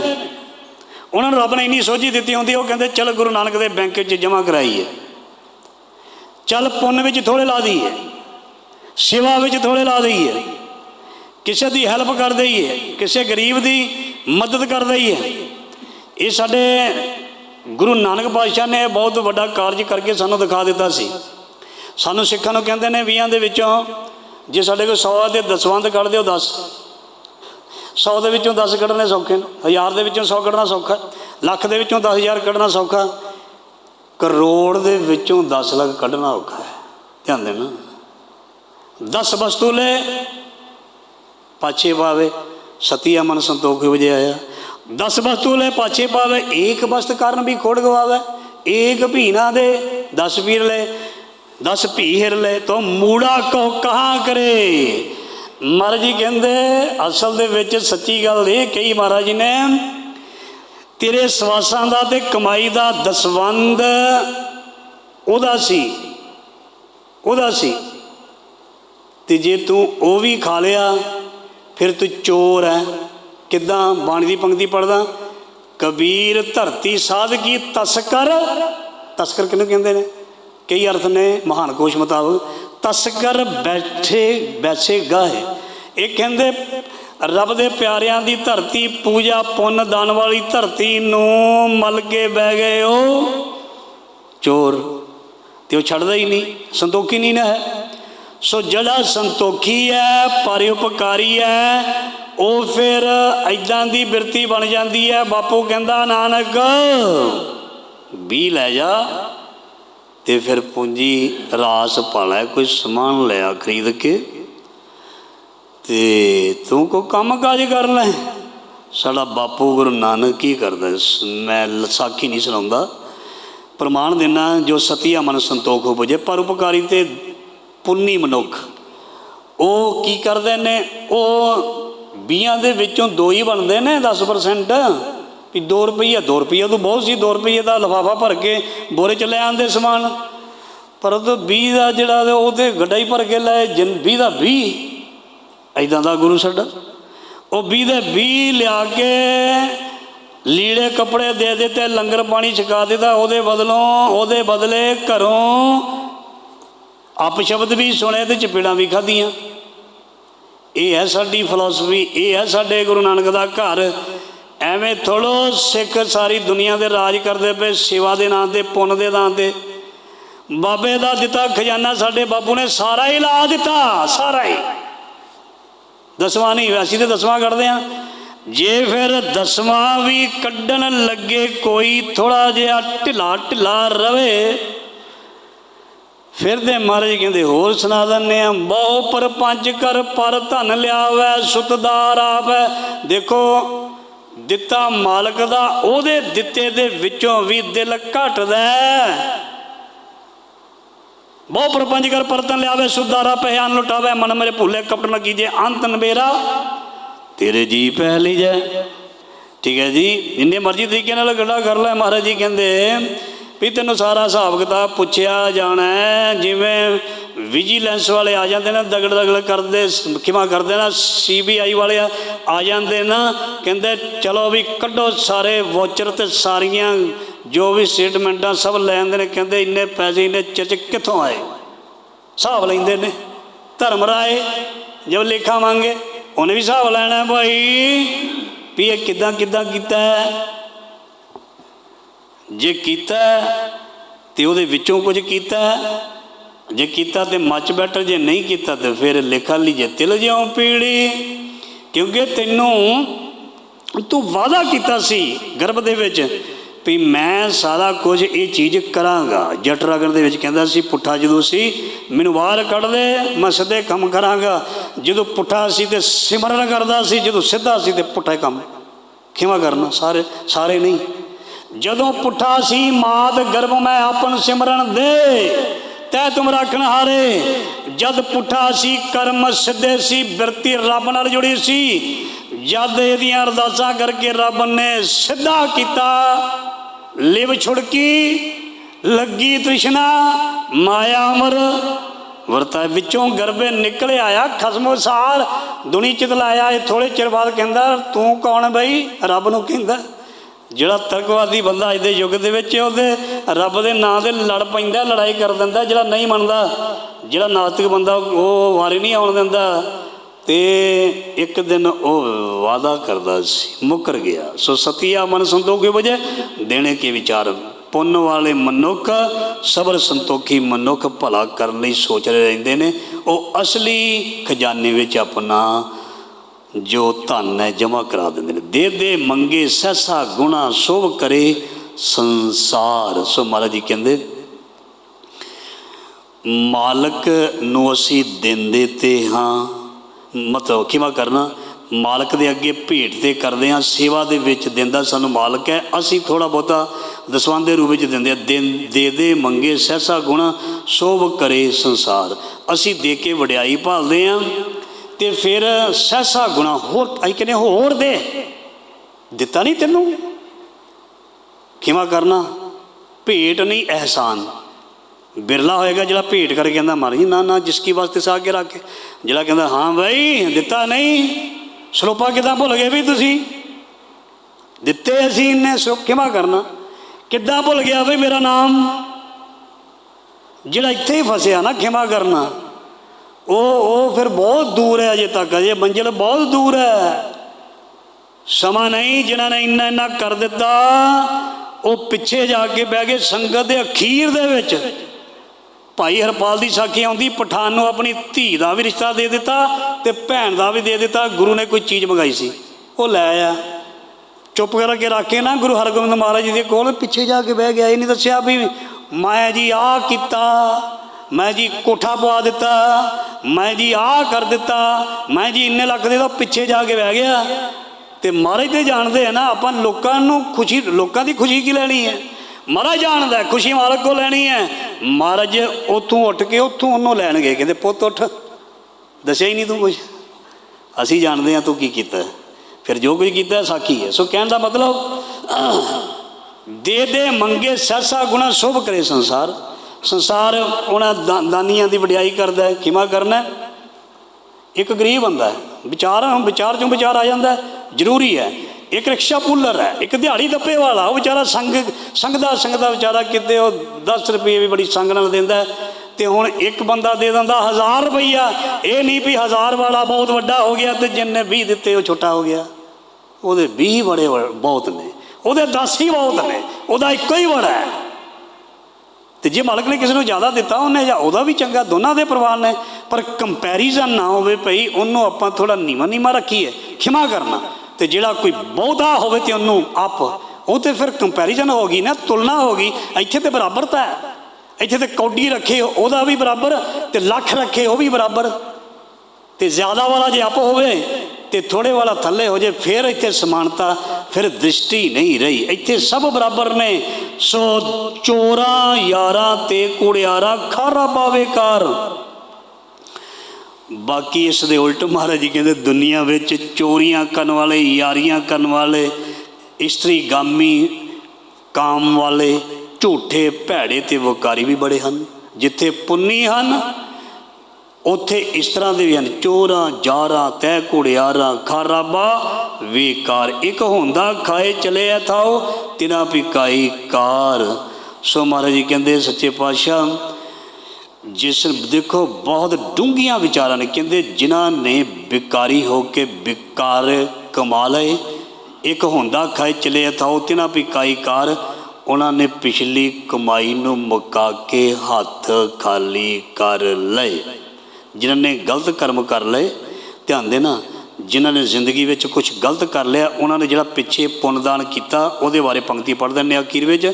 S1: ਉਹਨਾਂ ਨੂੰ ਰੱਬ ਨੇ ਇੰਨੀ ਸੋਝੀ ਦਿੱਤੀ ਹੁੰਦੀ ਉਹ ਕਹਿੰਦੇ, ਚਲ ਗੁਰੂ ਨਾਨਕ ਦੇ ਬੈਂਕ 'ਚ ਜਮ੍ਹਾਂ ਕਰਾਈਏ ਚੱਲ ਪੁੰਨ ਵਿੱਚ ਥੋੜੇ ਲਾ ਦਈਏ ਸੇਵਾ ਵਿੱਚ ਥੋੜੇ ਲਾ ਦਈਏ ਕਿਸੇ ਦੀ ਹੈਲਪ ਕਰ ਦਈਏ ਕਿਸੇ ਗਰੀਬ ਦੀ ਮਦਦ ਕਰ ਦਈਏ ਇਹ ਸਾਡੇ ਗੁਰੂ ਨਾਨਕ ਪਾਤਸ਼ਾਹ ਨੇ ਬਹੁਤ ਵੱਡਾ ਕਾਰਜ ਕਰਕੇ ਸਾਨੂੰ ਦਿਖਾ ਦਿੱਤਾ ਸੀ। ਸਾਨੂੰ ਸਿੱਖਾਂ ਨੂੰ ਕਹਿੰਦੇ ਨੇ 20 ਦੇ ਵਿੱਚੋਂ, ਜੇ ਸਾਡੇ ਕੋਲ 100 ਦੇ ਦਸਵੰਦ ਕੱਢ ਦਿਓ 10 100 ਦੇ ਵਿੱਚੋਂ 10 ਕੱਢਣੇ ਸੌਖੇ ਨੇ, ਹਜ਼ਾਰ ਦੇ ਵਿੱਚੋਂ 100 ਕੱਢਣਾ ਸੌਖਾ, ਲੱਖ ਦੇ ਵਿੱਚੋਂ 10000 ਕੱਢਣਾ ਸੌਖਾ। ਕਰੋੜ ਦੇ ਵਿੱਚੋਂ 10 ਲੱਖ ਕੱਢਣਾ ਔਖਾ ਹੈ, ਧਿਆਨ ਦੇਣਾ। 10 ਵਸਤੂ ਲੈ ਪਾਛੇ ਪਾਵੇ, ਸਤੀਆ ਮਨ ਸੰਤੋਖ ਵਜੇ ਆਇਆ। 10 ਵਸਤੂ ਲੈ ਪਾਛੇ ਪਾਵੇ, ਏਕ ਵਸਤ ਕਾਰਨ ਵੀ ਖੋੜ ਗਵਾਵੇ। ਏਕ ਭੀਨਾ ਦੇ 10 ਪੀਰ ਲੈ 10 ਭੀ ਹਿਰ ਲੈ, ਤੋ ਮੂੜਾ ਕਹੋ ਕਹਾ ਕਰੇ। ਮਹਾਰਾਜ ਜੀ ਕਹਿੰਦੇ, ਅਸਲ ਦੇ ਵਿੱਚ ਸੱਚੀ ਗੱਲ ਇਹ ਕਹੀ ਮਹਾਰਾਜ ਜੀ ਨੇ, ਤੇਰੇ ਸਵਾਸਾਂ ਦਾ ਤੇ ਕਮਾਈ ਦਾ ਦਸਵੰਦ ਉਹਦਾ ਸੀ ਉਹਦਾ ਸੀ। ਤੇ ਜੇ ਤੂੰ ਉਹ ਵੀ ਖਾ ਲਿਆ, ਫਿਰ ਤੂੰ ਚੋਰ ਹੈ ਕਿੱਦਾਂ ਬਾਣੀ ਦੀ ਪੰਕਤੀ ਪੜਦਾ ਕਬੀਰ ਧਰਤੀ ਸਾਧ ਕੀ ਤਸਕਰ ਤਸਕਰ ਕਿਹਨੂੰ ਕਹਿੰਦੇ ਨੇ? ਕਈ ਅਰਥ ਨੇ ਮਹਾਨ ਕੋਸ਼ ਮੁਤਾਬਕ। ਤਸਕਰ ਬੈਠੇ ਬੈਸੇ ਗਾਏ ਇਹ ਕਹਿੰਦੇ, ਰੱਬ ਦੇ ਪਿਆਰਿਆਂ ਦੀ ਧਰਤੀ, ਪੂਜਾ ਪੁੰਨ ਦਾਨ ਵਾਲੀ ਧਰਤੀ ਨੂੰ ਮਲ ਕੇ ਬਹਿ ਗਏ ਉਹ ਚੋਰ। ਤੇ ਉਹ ਛੱਡਦਾ ਹੀ ਨਹੀਂ, ਸੰਤੋਖੀ ਨਹੀਂ ਨਾ ਹੈ। ਸੋ ਜਿਹੜਾ ਸੰਤੋਖੀ ਹੈ ਪਰਉਪਕਾਰੀ ਹੈ, ਉਹ ਫਿਰ ਐਦਾਂ ਦੀ ਬਿਰਤੀ ਬਣ ਜਾਂਦੀ ਹੈ। ਬਾਪੂ ਕਹਿੰਦਾ, ਨਾਨਕ, ਵੀ ਲੈ ਜਾ। ਤੇ ਫਿਰ ਪੂੰਜੀ ਰਾਸ ਪਾਲਾ ਕੋਈ ਸਮਾਨ ਲਿਆ ਖਰੀਦ ਕੇ। ਤੇ ਤੂੰ ਕੋ ਕੰਮ ਕਾਜ ਕਰ ਲੈ ਸਾਡਾ ਬਾਪੂ ਗੁਰੂ ਨਾਨਕ ਕੀ ਕਰਦਾ? ਮੈਂ ਲਸਾਖੀ ਨਹੀਂ ਸੁਣਾਉਂਦਾ। ਪ੍ਰਮਾਣ ਦੇਣਾ ਜੋ ਸਤੀਆ ਮਨ ਸੰਤੋਖ ਹੋ ਬੁਝੇ ਪਰਉਪਕਾਰੀ ਤੇ ਪੁੰਨੀ ਮਨੁੱਖ। ਉਹ ਕੀ ਕਰਦੇ ਨੇ? ਉਹ 20 ਦੇ ਵਿੱਚੋਂ ਦੋ ਹੀ ਬਣਦੇ ਨੇ 10% ਵੀ 2 ਰੁਪਈਆ 2 ਰੁਪਈਆ ਤੋਂ ਬਹੁਤ ਸੀ 2 ਰੁਪਈਏ ਦਾ ਲਫਾਫਾ ਭਰ ਕੇ ਬੋਰੇ ਚ ਲੈ ਆਂਦੇ ਸਮਾਨ। ਪਰ ਉਹ 20 ਦਾ ਜਿਹੜਾ ਉਹ ਤੇ ਗੱਡਾ ਹੀ ਭਰ ਕੇ ਲੈ ਜਿਨ 20 ਦਾ 20 ਐਦਾਂ ਦਾ ਗੁਰੂ ਸਾਡਾ। ਉਹ 20 ਦੇ 20 ਲਿਆ ਕੇ ਲੀੜੇ ਕੱਪੜੇ ਦੇ ਦਿੱਤੇ, ਲੰਗਰ ਪਾਣੀ ਛਕਾ ਦਿੱਤਾ, ਉਹਦੇ ਬਦਲੋਂ, ਉਹਦੇ ਬਦਲੇ ਘਰੋਂ ਅਪਸ਼ਬਦ ਵੀ ਸੁਣੇ ਤੇ ਚਪੇੜਾਂ ਵੀ ਖਾਧੀਆਂ। ਇਹ ਹੈ ਸਾਡੀ ਫਿਲਾਸਫੀ ਇਹ ਹੈ ਸਾਡੇ ਗੁਰੂ ਨਾਨਕ ਦਾ ਘਰ। ਐਵੇਂ ਥੋੜੋ ਸਿੱਖ ਸਾਰੀ ਦੁਨੀਆ ਦੇ ਰਾਜ ਕਰਦੇ ਪਏ, ਸੇਵਾ ਦੇ ਨਾਂ ਤੇ, ਪੁੰਨ ਦੇ ਨਾਂ ਤੇ। ਬਾਬੇ ਦਾ ਦਿੱਤਾ ਖਜ਼ਾਨਾ ਸਾਡੇ ਬਾਪੂ ਨੇ, ਸਾਰਾ ਹੀ ਲਾ ਦਿੱਤਾ, ਸਾਰਾ ਹੀ। ਦਸਵਾਂ ਨਹੀਂ, ਅਸੀਂ ਤੇ ਦਸਵਾਂ ਕੱਢਦੇ ਆ। ਜੇ ਫਿਰ ਦਸਵਾਂ ਵੀ ਕੱਢਣ ਲੱਗੇ, ਕੋਈ ਥੋੜਾ ਜਿਹਾ ਢਿਲਾ ਢਿਲਾ ਰਵੇ। ਫਿਰ ਦੇ ਮਹਾਰਾਜ ਕਹਿੰਦੇ, ਹੋਰ ਸੁਣਾ ਦਿੰਨੇ ਆ, ਬਹੁ ਪਰ ਪਰਪੰਚ ਕਰ, ਪਰ ਧਨ ਲਿਆਵੈ, ਸੁਤਦਾਰ ਆਪੈ। ਦੇਖੋ ਦਿੱਤਾ ਮਾਲਕ ਦਾ, ਉਹਦੇ ਦਿੱਤੇ ਦੇ ਵਿੱਚੋਂ ਵੀ ਦਿਲ ਘਟਦਾ ਬਹੁ ਪਰਪੰਚ ਕਰ ਪਰਤਨ ਲਿਆਵੇ ਸੁਦਾਰਾ ਪਹਿਆਨ ਲੁਟਾਵੇ, ਮਨ ਮੇਰੇ ਭੁੱਲੇ ਕਪਟ ਨ ਕੀਜੇ ਅੰਤ ਨਵੇਰਾ। ਤੇਰੇ ਜੀ ਪਹਿ ਲੀਜੈ ਠੀਕ ਹੈ ਜੀ, ਜਿੰਨੇ ਮਰਜ਼ੀ ਤਰੀਕੇ ਨਾਲ ਗੱਲਾਂ ਕਰ ਲੈ ਮਹਾਰਾਜ ਜੀ ਕਹਿੰਦੇ, ਵੀ ਤੈਨੂੰ ਸਾਰਾ ਹਿਸਾਬ ਕਿਤਾਬ ਪੁੱਛਿਆ ਜਾਣਾ ਜਿਵੇਂ ਵਿਜੀਲੈਂਸ ਵਾਲੇ ਆ ਜਾਂਦੇ ਨੇ ਦਗੜ ਦਗੜ ਕਰਦੇ ਕਿਵੇਂ ਕਰਦੇ ਨਾ ਸੀਬੀਆਈ ਵਾਲੇ ਆ ਜਾਂਦੇ ਨਾ ਕਹਿੰਦੇ ਚਲੋ ਵੀ ਕੱਢੋ ਸਾਰੇ ਵੋਚਰ ਤੇ ਸਾਰੀਆਂ ਜੋ ਵੀ ਸਟੇਟਮੈਂਟਾਂ ਸਭ ਲੈ ਆਉਂਦੇ ਨੇ ਕਹਿੰਦੇ ਇੰਨੇ ਪੈਸੇ ਇੰਨੇ ਚਿਰ ਕਿੱਥੋਂ ਆਏ? ਹਿਸਾਬ ਲੈਂਦੇ ਨੇ ਧਰਮ ਰਾਏ ਜੋ ਲੇਖਾ ਮੰਗੇ ਉਹਨੇ ਵੀ ਹਿਸਾਬ ਲੈਣਾ ਭਾਈ ਵੀ ਇਹ ਕਿਦਾਂ ਕਿਦਾਂ ਕੀਤਾ ਜੇ ਕੀਤਾ ਹੈ, ਤੇ ਉਹਦੇ ਵਿੱਚੋਂ ਕੁਝ ਕੀਤਾ ਜੇ ਕੀਤਾ ਤੇ ਮੱਚ ਬੈਟਰ, ਜੇ ਨਹੀਂ ਕੀਤਾ ਤੇ ਫਿਰ ਲੇਖਾ ਲਈ ਜੇ ਤਿਲ ਜਿਉਂ ਪੀੜੀ, ਕਿਉਂਕਿ ਤੈਨੂੰ ਤੂੰ ਵਾਅਦਾ ਕੀਤਾ ਸੀ ਗਰਭ ਦੇ ਵਿੱਚ ਵੀ ਮੈਂ ਸਾਰਾ ਕੁਝ ਇਹ ਚੀਜ਼ ਕਰਾਂਗਾ। ਜਟਰਾਗਰ ਦੇ ਵਿੱਚ ਕਹਿੰਦਾ ਸੀ, ਪੁੱਠਾ ਜਦੋਂ ਸੀ, ਮੈਨੂੰ ਬਾਹਰ ਕੱਢ ਦੇ, ਮੈਂ ਸਿੱਧੇ ਕੰਮ ਕਰਾਂਗਾ। ਜਦੋਂ ਪੁੱਠਾ ਸੀ ਤੇ ਸਿਮਰਨ ਕਰਦਾ ਸੀ, ਜਦੋਂ ਸਿੱਧਾ ਸੀ ਤੇ ਪੁੱਠਾ ਹੀ ਕੰਮ। ਕਿਵੇਂ ਕਰਨਾ, ਸਾਰੇ ਸਾਰੇ ਨਹੀਂ। ਜਦੋਂ ਪੁੱਠਾ ਸੀ ਮਾਤ ਗਰਭ ਮੈਂ ਆਪਨ ਸਿਮਰਨ ਦੇ। ਤੈ ਤੁਮ ਰੱਖਣ ਹਾਰੇ। ਜਦ ਪੁੱਠਾ ਸੀ, ਕਰਮ ਸਿੱਧੇ ਸੀ, ਬਿਰਤੀ ਰੱਬ ਨਾਲ ਜੁੜੀ ਸੀ। ਜਦ ਇਹਦੀਆਂ ਅਰਦਾਸਾਂ ਕਰਕੇ ਰੱਬ ਨੇ ਸਿੱਧਾ ਕੀਤਾ, ਲਿਵ ਛੁੜਕੀ, ਲੱਗੀ ਤ੍ਰਿਸ਼ਨਾ, ਮਾਇਆ ਅਮਰ। ਵਰਤਾ ਵਿੱਚੋਂ ਗਰਬੇ ਨਿਕਲ ਆਇਆ, ਖਸਮੋ ਸਾਲ। ਦੁਨੀ ਚਿਤਲਾਇਆ ਇਹ ਥੋੜੇ ਚਿਰ ਬਾਅਦ ਕਹਿੰਦਾ, ਤੂੰ ਕੌਣ ਬਈ? ਰੱਬ ਨੂੰ ਕਹਿੰਦਾ ਜਿਹੜਾ ਤਰਕਵਾਦੀ ਬੰਦਾ ਅੱਜ ਦੇ ਯੁੱਗ ਦੇ ਵਿੱਚ ਉਹਦੇ ਰੱਬ ਦੇ ਨਾਂ ਤੇ ਲੜ ਪੈਂਦਾ, ਲੜਾਈ ਕਰ ਦਿੰਦਾ, ਜਿਹੜਾ ਨਹੀਂ ਮੰਨਦਾ, ਜਿਹੜਾ ਨਾਸਤਿਕ ਬੰਦਾ, ਉਹ ਵਾਰੀ ਨਹੀਂ ਆਉਣ ਦਿੰਦਾ। ਤੇ ਇੱਕ ਦਿਨ ਉਹ ਵਾਦਾ ਕਰਦਾ ਸੀ, ਮੁੱਕਰ ਗਿਆ। ਸੋ ਸਤਿਆ ਮਨ ਸੰਤੋਖ ਵਜੇ ਦੇਣੇ ਕੇ ਵਿਚਾਰ? ਪੁੰਨ ਵਾਲੇ ਮਨੁੱਖ, ਸਬਰ ਸੰਤੋਖੀ ਮਨੁੱਖ ਭਲਾ ਕਰਨ ਲਈ ਸੋਚ ਰਹੇ ਰਹਿੰਦੇ ਨੇ। ਉਹ ਅਸਲੀ ਖਜ਼ਾਨੇ ਵਿੱਚ ਆਪਣਾ ਜੋ ਧਨ ਹੈ ਜਮਾ ਕਰਾ ਦਿੰਦੇ ਨੇ। ਦੇ ਦੇ ਮੰਗੇ, ਸਹਸਾ ਗੁਣਾ, ਸੋਭ ਕਰੇ, ਸੰਸਾਰ। ਸੋ ਮਹਾਰਾਜ ਜੀ ਕਹਿੰਦੇ, ਮਾਲਕ ਨੂੰ ਅਸੀਂ ਦਿੰਦੇ ਤੇ ਹਾਂ। ਮਤਲਬ ਕਿਵੇਂ ਕਰਨਾ? ਮਾਲਕ ਦੇ ਅੱਗੇ ਭੇਟ ਤੇ ਕਰਦੇ ਹਾਂ, ਸੇਵਾ ਦੇ ਵਿੱਚ ਦਿੰਦਾ ਸਾਨੂੰ ਮਾਲਕ ਹੈ। ਅਸੀਂ ਥੋੜਾ ਬਹੁਤਾ ਦਸਵੰਦ ਦੇ ਰੂਪ ਵਿੱਚ ਦਿੰਦੇ ਆ ਦੇ ਦੇ ਮੰਗੇ, ਸਹਸਾ ਗੁਣਾ, ਸੋਭ ਕਰੇ ਸੰਸਾਰ। ਅਸੀਂ ਦੇ ਕੇ ਵਡਿਆਈ ਭਾਲਦੇ ਹਾਂ। ਤੇ ਫਿਰ ਸਹਸਾ ਗੁਣਾ ਹੋਰ ਅਸੀਂ ਕਹਿੰਦੇ ਹੋਰ ਦੇ। ਦਿੱਤਾ ਨਹੀਂ ਤੈਨੂੰ? ਕਿਵੇਂ ਕਰਨਾ, ਭੇਟ ਨਹੀਂ ਅਹਿਸਾਨ। ਬਿਰਲਾ ਹੋਏਗਾ ਜਿਹੜਾ ਭੇਟ ਕਰਕੇ ਕਹਿੰਦਾ ਮਹਾਰਾਜ ਜੀ ਨਾ ਨਾ ਜਿਸ ਕੀ ਵਾਸਤੇ ਸਾ ਕੇ ਰੱਖ ਕੇ। ਜਿਹੜਾ ਕਹਿੰਦਾ, ਹਾਂ ਬਈ, ਦਿੱਤਾ ਨਹੀਂ। ਸਰੋਪਾ ਕਿਦਾਂ ਭੁੱਲ ਗਏ ਵੀ ਤੁਸੀਂ? ਦਿੱਤੇ ਅਸੀਂ ਇਹਨੇ ਸੋ ਕਿਵੇਂ ਕਰਨਾ। ਕਿੱਦਾਂ ਭੁੱਲ ਗਿਆ ਬਈ ਮੇਰਾ ਨਾਮ? ਜਿਹੜਾ ਇੱਥੇ ਹੀ ਫਸਿਆ ਨਾ, ਖਿਮਾ ਕਰਨਾ। ਉਹ ਉਹ ਫਿਰ ਬਹੁਤ ਦੂਰ ਹੈ ਅਜੇ ਤੱਕ, ਅਜੇ ਮੰਜ਼ਿਲ ਬਹੁਤ ਦੂਰ ਹੈ। ਸਮਾਂ ਨਹੀਂ ਜਿਨ੍ਹਾਂ ਨੇ ਇੰਨਾ ਇੰਨਾ ਕਰ ਦਿੱਤਾ, ਉਹ ਪਿੱਛੇ ਜਾ ਕੇ ਬਹਿ ਗਏ ਸੰਗਤ ਦੇ ਅਖੀਰ ਦੇ ਵਿੱਚ। ਭਾਈ ਹਰਪਾਲ ਦੀ ਸਾਖੀ ਆਉਂਦੀ, ਪਠਾਨ ਨੂੰ ਆਪਣੀ ਧੀ ਦਾ ਵੀ ਰਿਸ਼ਤਾ ਦੇ ਦਿੱਤਾ ਤੇ ਭੈਣ ਦਾ ਵੀ ਦੇ ਦਿੱਤਾ, ਗੁਰੂ ਨੇ ਕੋਈ ਚੀਜ਼ ਮੰਗਾਈ ਸੀ। ਉਹ ਲੈ ਆ ਚੁੱਪ ਕਰਕੇ ਰੱਖ ਕੇ ਨਾ ਗੁਰੂ ਹਰਗੋਬਿੰਦ ਮਹਾਰਾਜ ਜੀ ਦੇ ਕੋਲ, ਪਿੱਛੇ ਜਾ ਕੇ ਬਹਿ ਗਿਆ। ਇਹ ਨਹੀਂ ਦੱਸਿਆ ਵੀ ਮਾਇਆ ਜੀ ਆਹ ਕੀਤਾ। ਮੈਂ ਜੀ ਕੋਠਾ ਪਵਾ ਦਿੱਤਾ, ਮੈਂ ਜੀ ਆਹ ਕਰ ਦਿੱਤਾ, ਮੈਂ ਜੀ ਇੰਨੇ ਲੱਖ ਦੇ ਤਾਂ ਪਿੱਛੇ ਜਾ ਕੇ ਬਹਿ ਗਿਆ। ਤੇ ਮਹਾਰਾਜ ਤੇ ਜਾਣਦੇ ਆ ਨਾ, ਆਪਾਂ ਲੋਕਾਂ ਨੂੰ ਖੁਸ਼ੀ, ਲੋਕਾਂ ਦੀ ਖੁਸ਼ੀ ਕੀ ਲੈਣੀ ਹੈ? ਮਹਾਰਾਜ ਜਾਣਦਾ ਖੁਸ਼ੀ ਮਾਲਕ ਕੋ ਲੈਣੀ ਹੈ। ਮਹਾਰਾਜ ਉੱਥੋਂ ਉੱਠ ਕੇ ਉੱਥੋਂ ਉਹਨੂੰ ਲੈਣਗੇ, ਕਹਿੰਦੇ, ਪੁੱਤ ਉੱਠ, ਦੱਸਿਆ ਹੀ ਨਹੀਂ ਤੂੰ ਕੁਝ ਅਸੀਂ ਜਾਣਦੇ ਹਾਂ ਤੂੰ ਕੀ ਕੀਤਾ। ਫਿਰ ਜੋ ਕੁਝ ਕੀਤਾ, ਸਾਖੀ ਹੈ। ਸੋ ਕਹਿਣ ਦਾ ਮਤਲਬ, ਦੇ ਦੇ ਮੰਗੇ, ਸਰਸਾ ਗੁਣਾ ਸ਼ੁਭ ਕਰੇ ਸੰਸਾਰ। ਸੰਸਾਰ ਉਹਨਾਂ ਦਾ- ਦਾਨੀਆਂ ਦੀ ਵਡਿਆਈ ਕਰਦਾ ਹੈ ਕਿਮਾ ਕਰਨਾ ਇੱਕ ਗਰੀਬ ਬੰਦਾ ਹੈ ਵਿਚਾਰ ਵਿਚਾਰ ਚੋਂ ਵਿਚਾਰ ਆ ਜਾਂਦਾ ਜ਼ਰੂਰੀ ਹੈ। ਇੱਕ ਰਿਕਸ਼ਾ ਪੁੱਲਰ ਹੈ ਇੱਕ ਦਿਹਾੜੀ ਦੱਪੇ ਵਾਲਾ ਉਹ ਵਿਚਾਰਾ ਸੰਗ ਸੰਗਦਾ ਸੰਗਦਾ ਵਿਚਾਰਾ ਕਿਤੇ ਉਹ 10 ਰੁਪਏ ਵੀ ਬੜੀ ਸੰਗ ਨਾਲ ਦਿੰਦਾ ਹੈ, ਤੇ ਹੁਣ ਇੱਕ ਬੰਦਾ ਦੇ ਦਿੰਦਾ 1000 ਰੁਪਈਆ ਇਹ ਨਹੀਂ ਵੀ 1000 ਵਾਲਾ ਬਹੁਤ ਵੱਡਾ ਹੋ ਗਿਆ ਤੇ ਜਿੰਨੇ 20 ਦਿੱਤੇ ਉਹ ਛੋਟਾ ਹੋ ਗਿਆ। ਉਹਦੇ 20 ਬੜੇ ਬਹੁਤ ਨੇ ਉਹਦੇ 10 ਹੀ ਬਹੁਤ ਨੇ ਉਹਦਾ ਇੱਕੋ ਹੀ ਬੜਾ ਹੈ। ਤੇ ਜੇ ਮਾਲਕ ਨੇ ਕਿਸੇ ਨੂੰ ਜ਼ਿਆਦਾ ਦਿੱਤਾ ਉਹਨੇ ਜਾਂ ਉਹਦਾ ਵੀ ਚੰਗਾ, ਦੋਨਾਂ ਦੇ ਪਰਿਵਾਰ ਨੇ, ਪਰ ਕੰਪੈਰੀਜ਼ਨ ਨਾ ਹੋਵੇ ਭਈ, ਉਹਨੂੰ ਆਪਾਂ ਥੋੜਾ ਨੀਵਾਂ ਨੀਵਾਂ ਰੱਖੀਏ, ਖਿਮਾ ਕਰਨਾ। ਤੇ ਜਿਹੜਾ ਕੋਈ ਬਹੁਤਾ ਹੋਵੇ ਤੇ ਉਹਨੂੰ ਅਪ ਉਹ ਤੇ ਫਿਰ ਕੰਪੈਰੀਜ਼ਨ ਹੋ ਗਈ ਨਾ, ਤੁਲਨਾ ਹੋ ਗਈ, ਇੱਥੇ ਤੇ ਬਰਾਬਰਤਾ ਹੈ। ਇੱਥੇ ਤੇ ਕੌਡੀ ਰੱਖੇ ਉਹਦਾ ਵੀ ਬਰਾਬਰ, ਤੇ ਲੱਖ ਰੱਖੇ ਉਹ ਵੀ ਬਰਾਬਰ। ਤੇ ਜ਼ਿਆਦਾ ਵਾਲਾ ਜੇ ਅਪ ਹੋਵੇ ਤੇ ਥੋੜੇ ਵਾਲਾ ਥੱਲੇ ਹੋ ਜੇ, ਫਿਰ ਇੱਥੇ ਸਮਾਨਤਾ, ਫਿਰ ਦ੍ਰਿਸ਼ਟੀ ਨਹੀਂ ਰਹੀ। ਇੱਥੇ ਸਭ ਬਰਾਬਰ ਨੇ। ਸੋ ਚੋਰਾਂ, ਯਾਰਾਂ ਤੇ ਕੁੜਿਆਰਾ, ਖਾਰਾ ਪਾਵੇ ਕਾਰ। ਬਾਕੀ ਇਸ ਦੇ ਉਲਟ ਮਹਾਰਾਜ ਜੀ ਕਹਿੰਦੇ, ਦੁਨੀਆ ਵਿੱਚ ਚੋਰੀਆਂ ਕਰਨ ਵਾਲੇ, ਯਾਰੀਆਂ ਕਰਨ ਵਾਲੇ, ਇਸਤਰੀ ਗਾਮੀ, ਕਾਮ ਵਾਲੇ, ਝੂਠੇ ਭੈੜੇ ਤੇ ਵਕਾਰੀ ਵੀ ਬੜੇ ਹਨ। ਜਿੱਥੇ ਪੁੰਨੀ ਹਨ ਉੱਥੇ ਇਸ ਤਰ੍ਹਾਂ ਦੇ ਵੀ ਹਨ, ਚੋਰਾਂ, ਜਾਰਾਂ ਤੈ ਕੁੜਿਆਰਾਂ ਖਰਾਬਾ ਵਿਕਾਰ ਇੱਕ ਹੁੰਦਾ, ਖਾਏ ਚਲੇ ਆ ਥਾਓ ਤਿਨਾ ਪਿਕਾਈ ਕਾਰ। ਸੋ ਮਹਾਰਾਜ ਜੀ ਕਹਿੰਦੇ, ਸੱਚੇ ਪਾਤਸ਼ਾਹ, ਜਿਸ ਦੇਖੋ ਬਹੁਤ ਡੂੰਘੀਆਂ ਵਿਚਾਰਾਂ ਨੇ, ਕਹਿੰਦੇ, ਜਿਨ੍ਹਾਂ ਨੇ ਬਿਕਾਰੀ ਹੋ ਕੇ ਬਿਕਾਰ ਕਮਾ ਲਏ। ਇੱਕ ਹੁੰਦਾ, ਖਾਏ ਚਲੇ ਥਾਓ ਤਿਨਾ ਪਿਕਾਈ ਕਾਰ। ਉਹਨਾਂ ਨੇ ਪਿਛਲੀ ਕਮਾਈ ਨੂੰ ਮੁਕਾ ਕੇ ਹੱਥ ਖਾਲੀ ਕਰ ਲਏ। ਜਿਨ੍ਹਾਂ ਨੇ ਗਲਤ ਕਰਮ ਕਰ ਲਏ, ਧਿਆਨ ਦੇਣਾ, ਜਿਨ੍ਹਾਂ ਨੇ ਜ਼ਿੰਦਗੀ ਵਿੱਚ ਕੁਝ ਗਲਤ ਕਰ ਲਿਆ, ਉਹਨਾਂ ਨੇ ਜਿਹੜਾ ਪਿੱਛੇ ਪੁੰਨਦਾਨ ਕੀਤਾ, ਉਹਦੇ ਬਾਰੇ ਪੰਕਤੀ ਪੜ੍ਹ ਦਿੰਦੇ ਆ ਅਖੀਰ ਵਿੱਚ।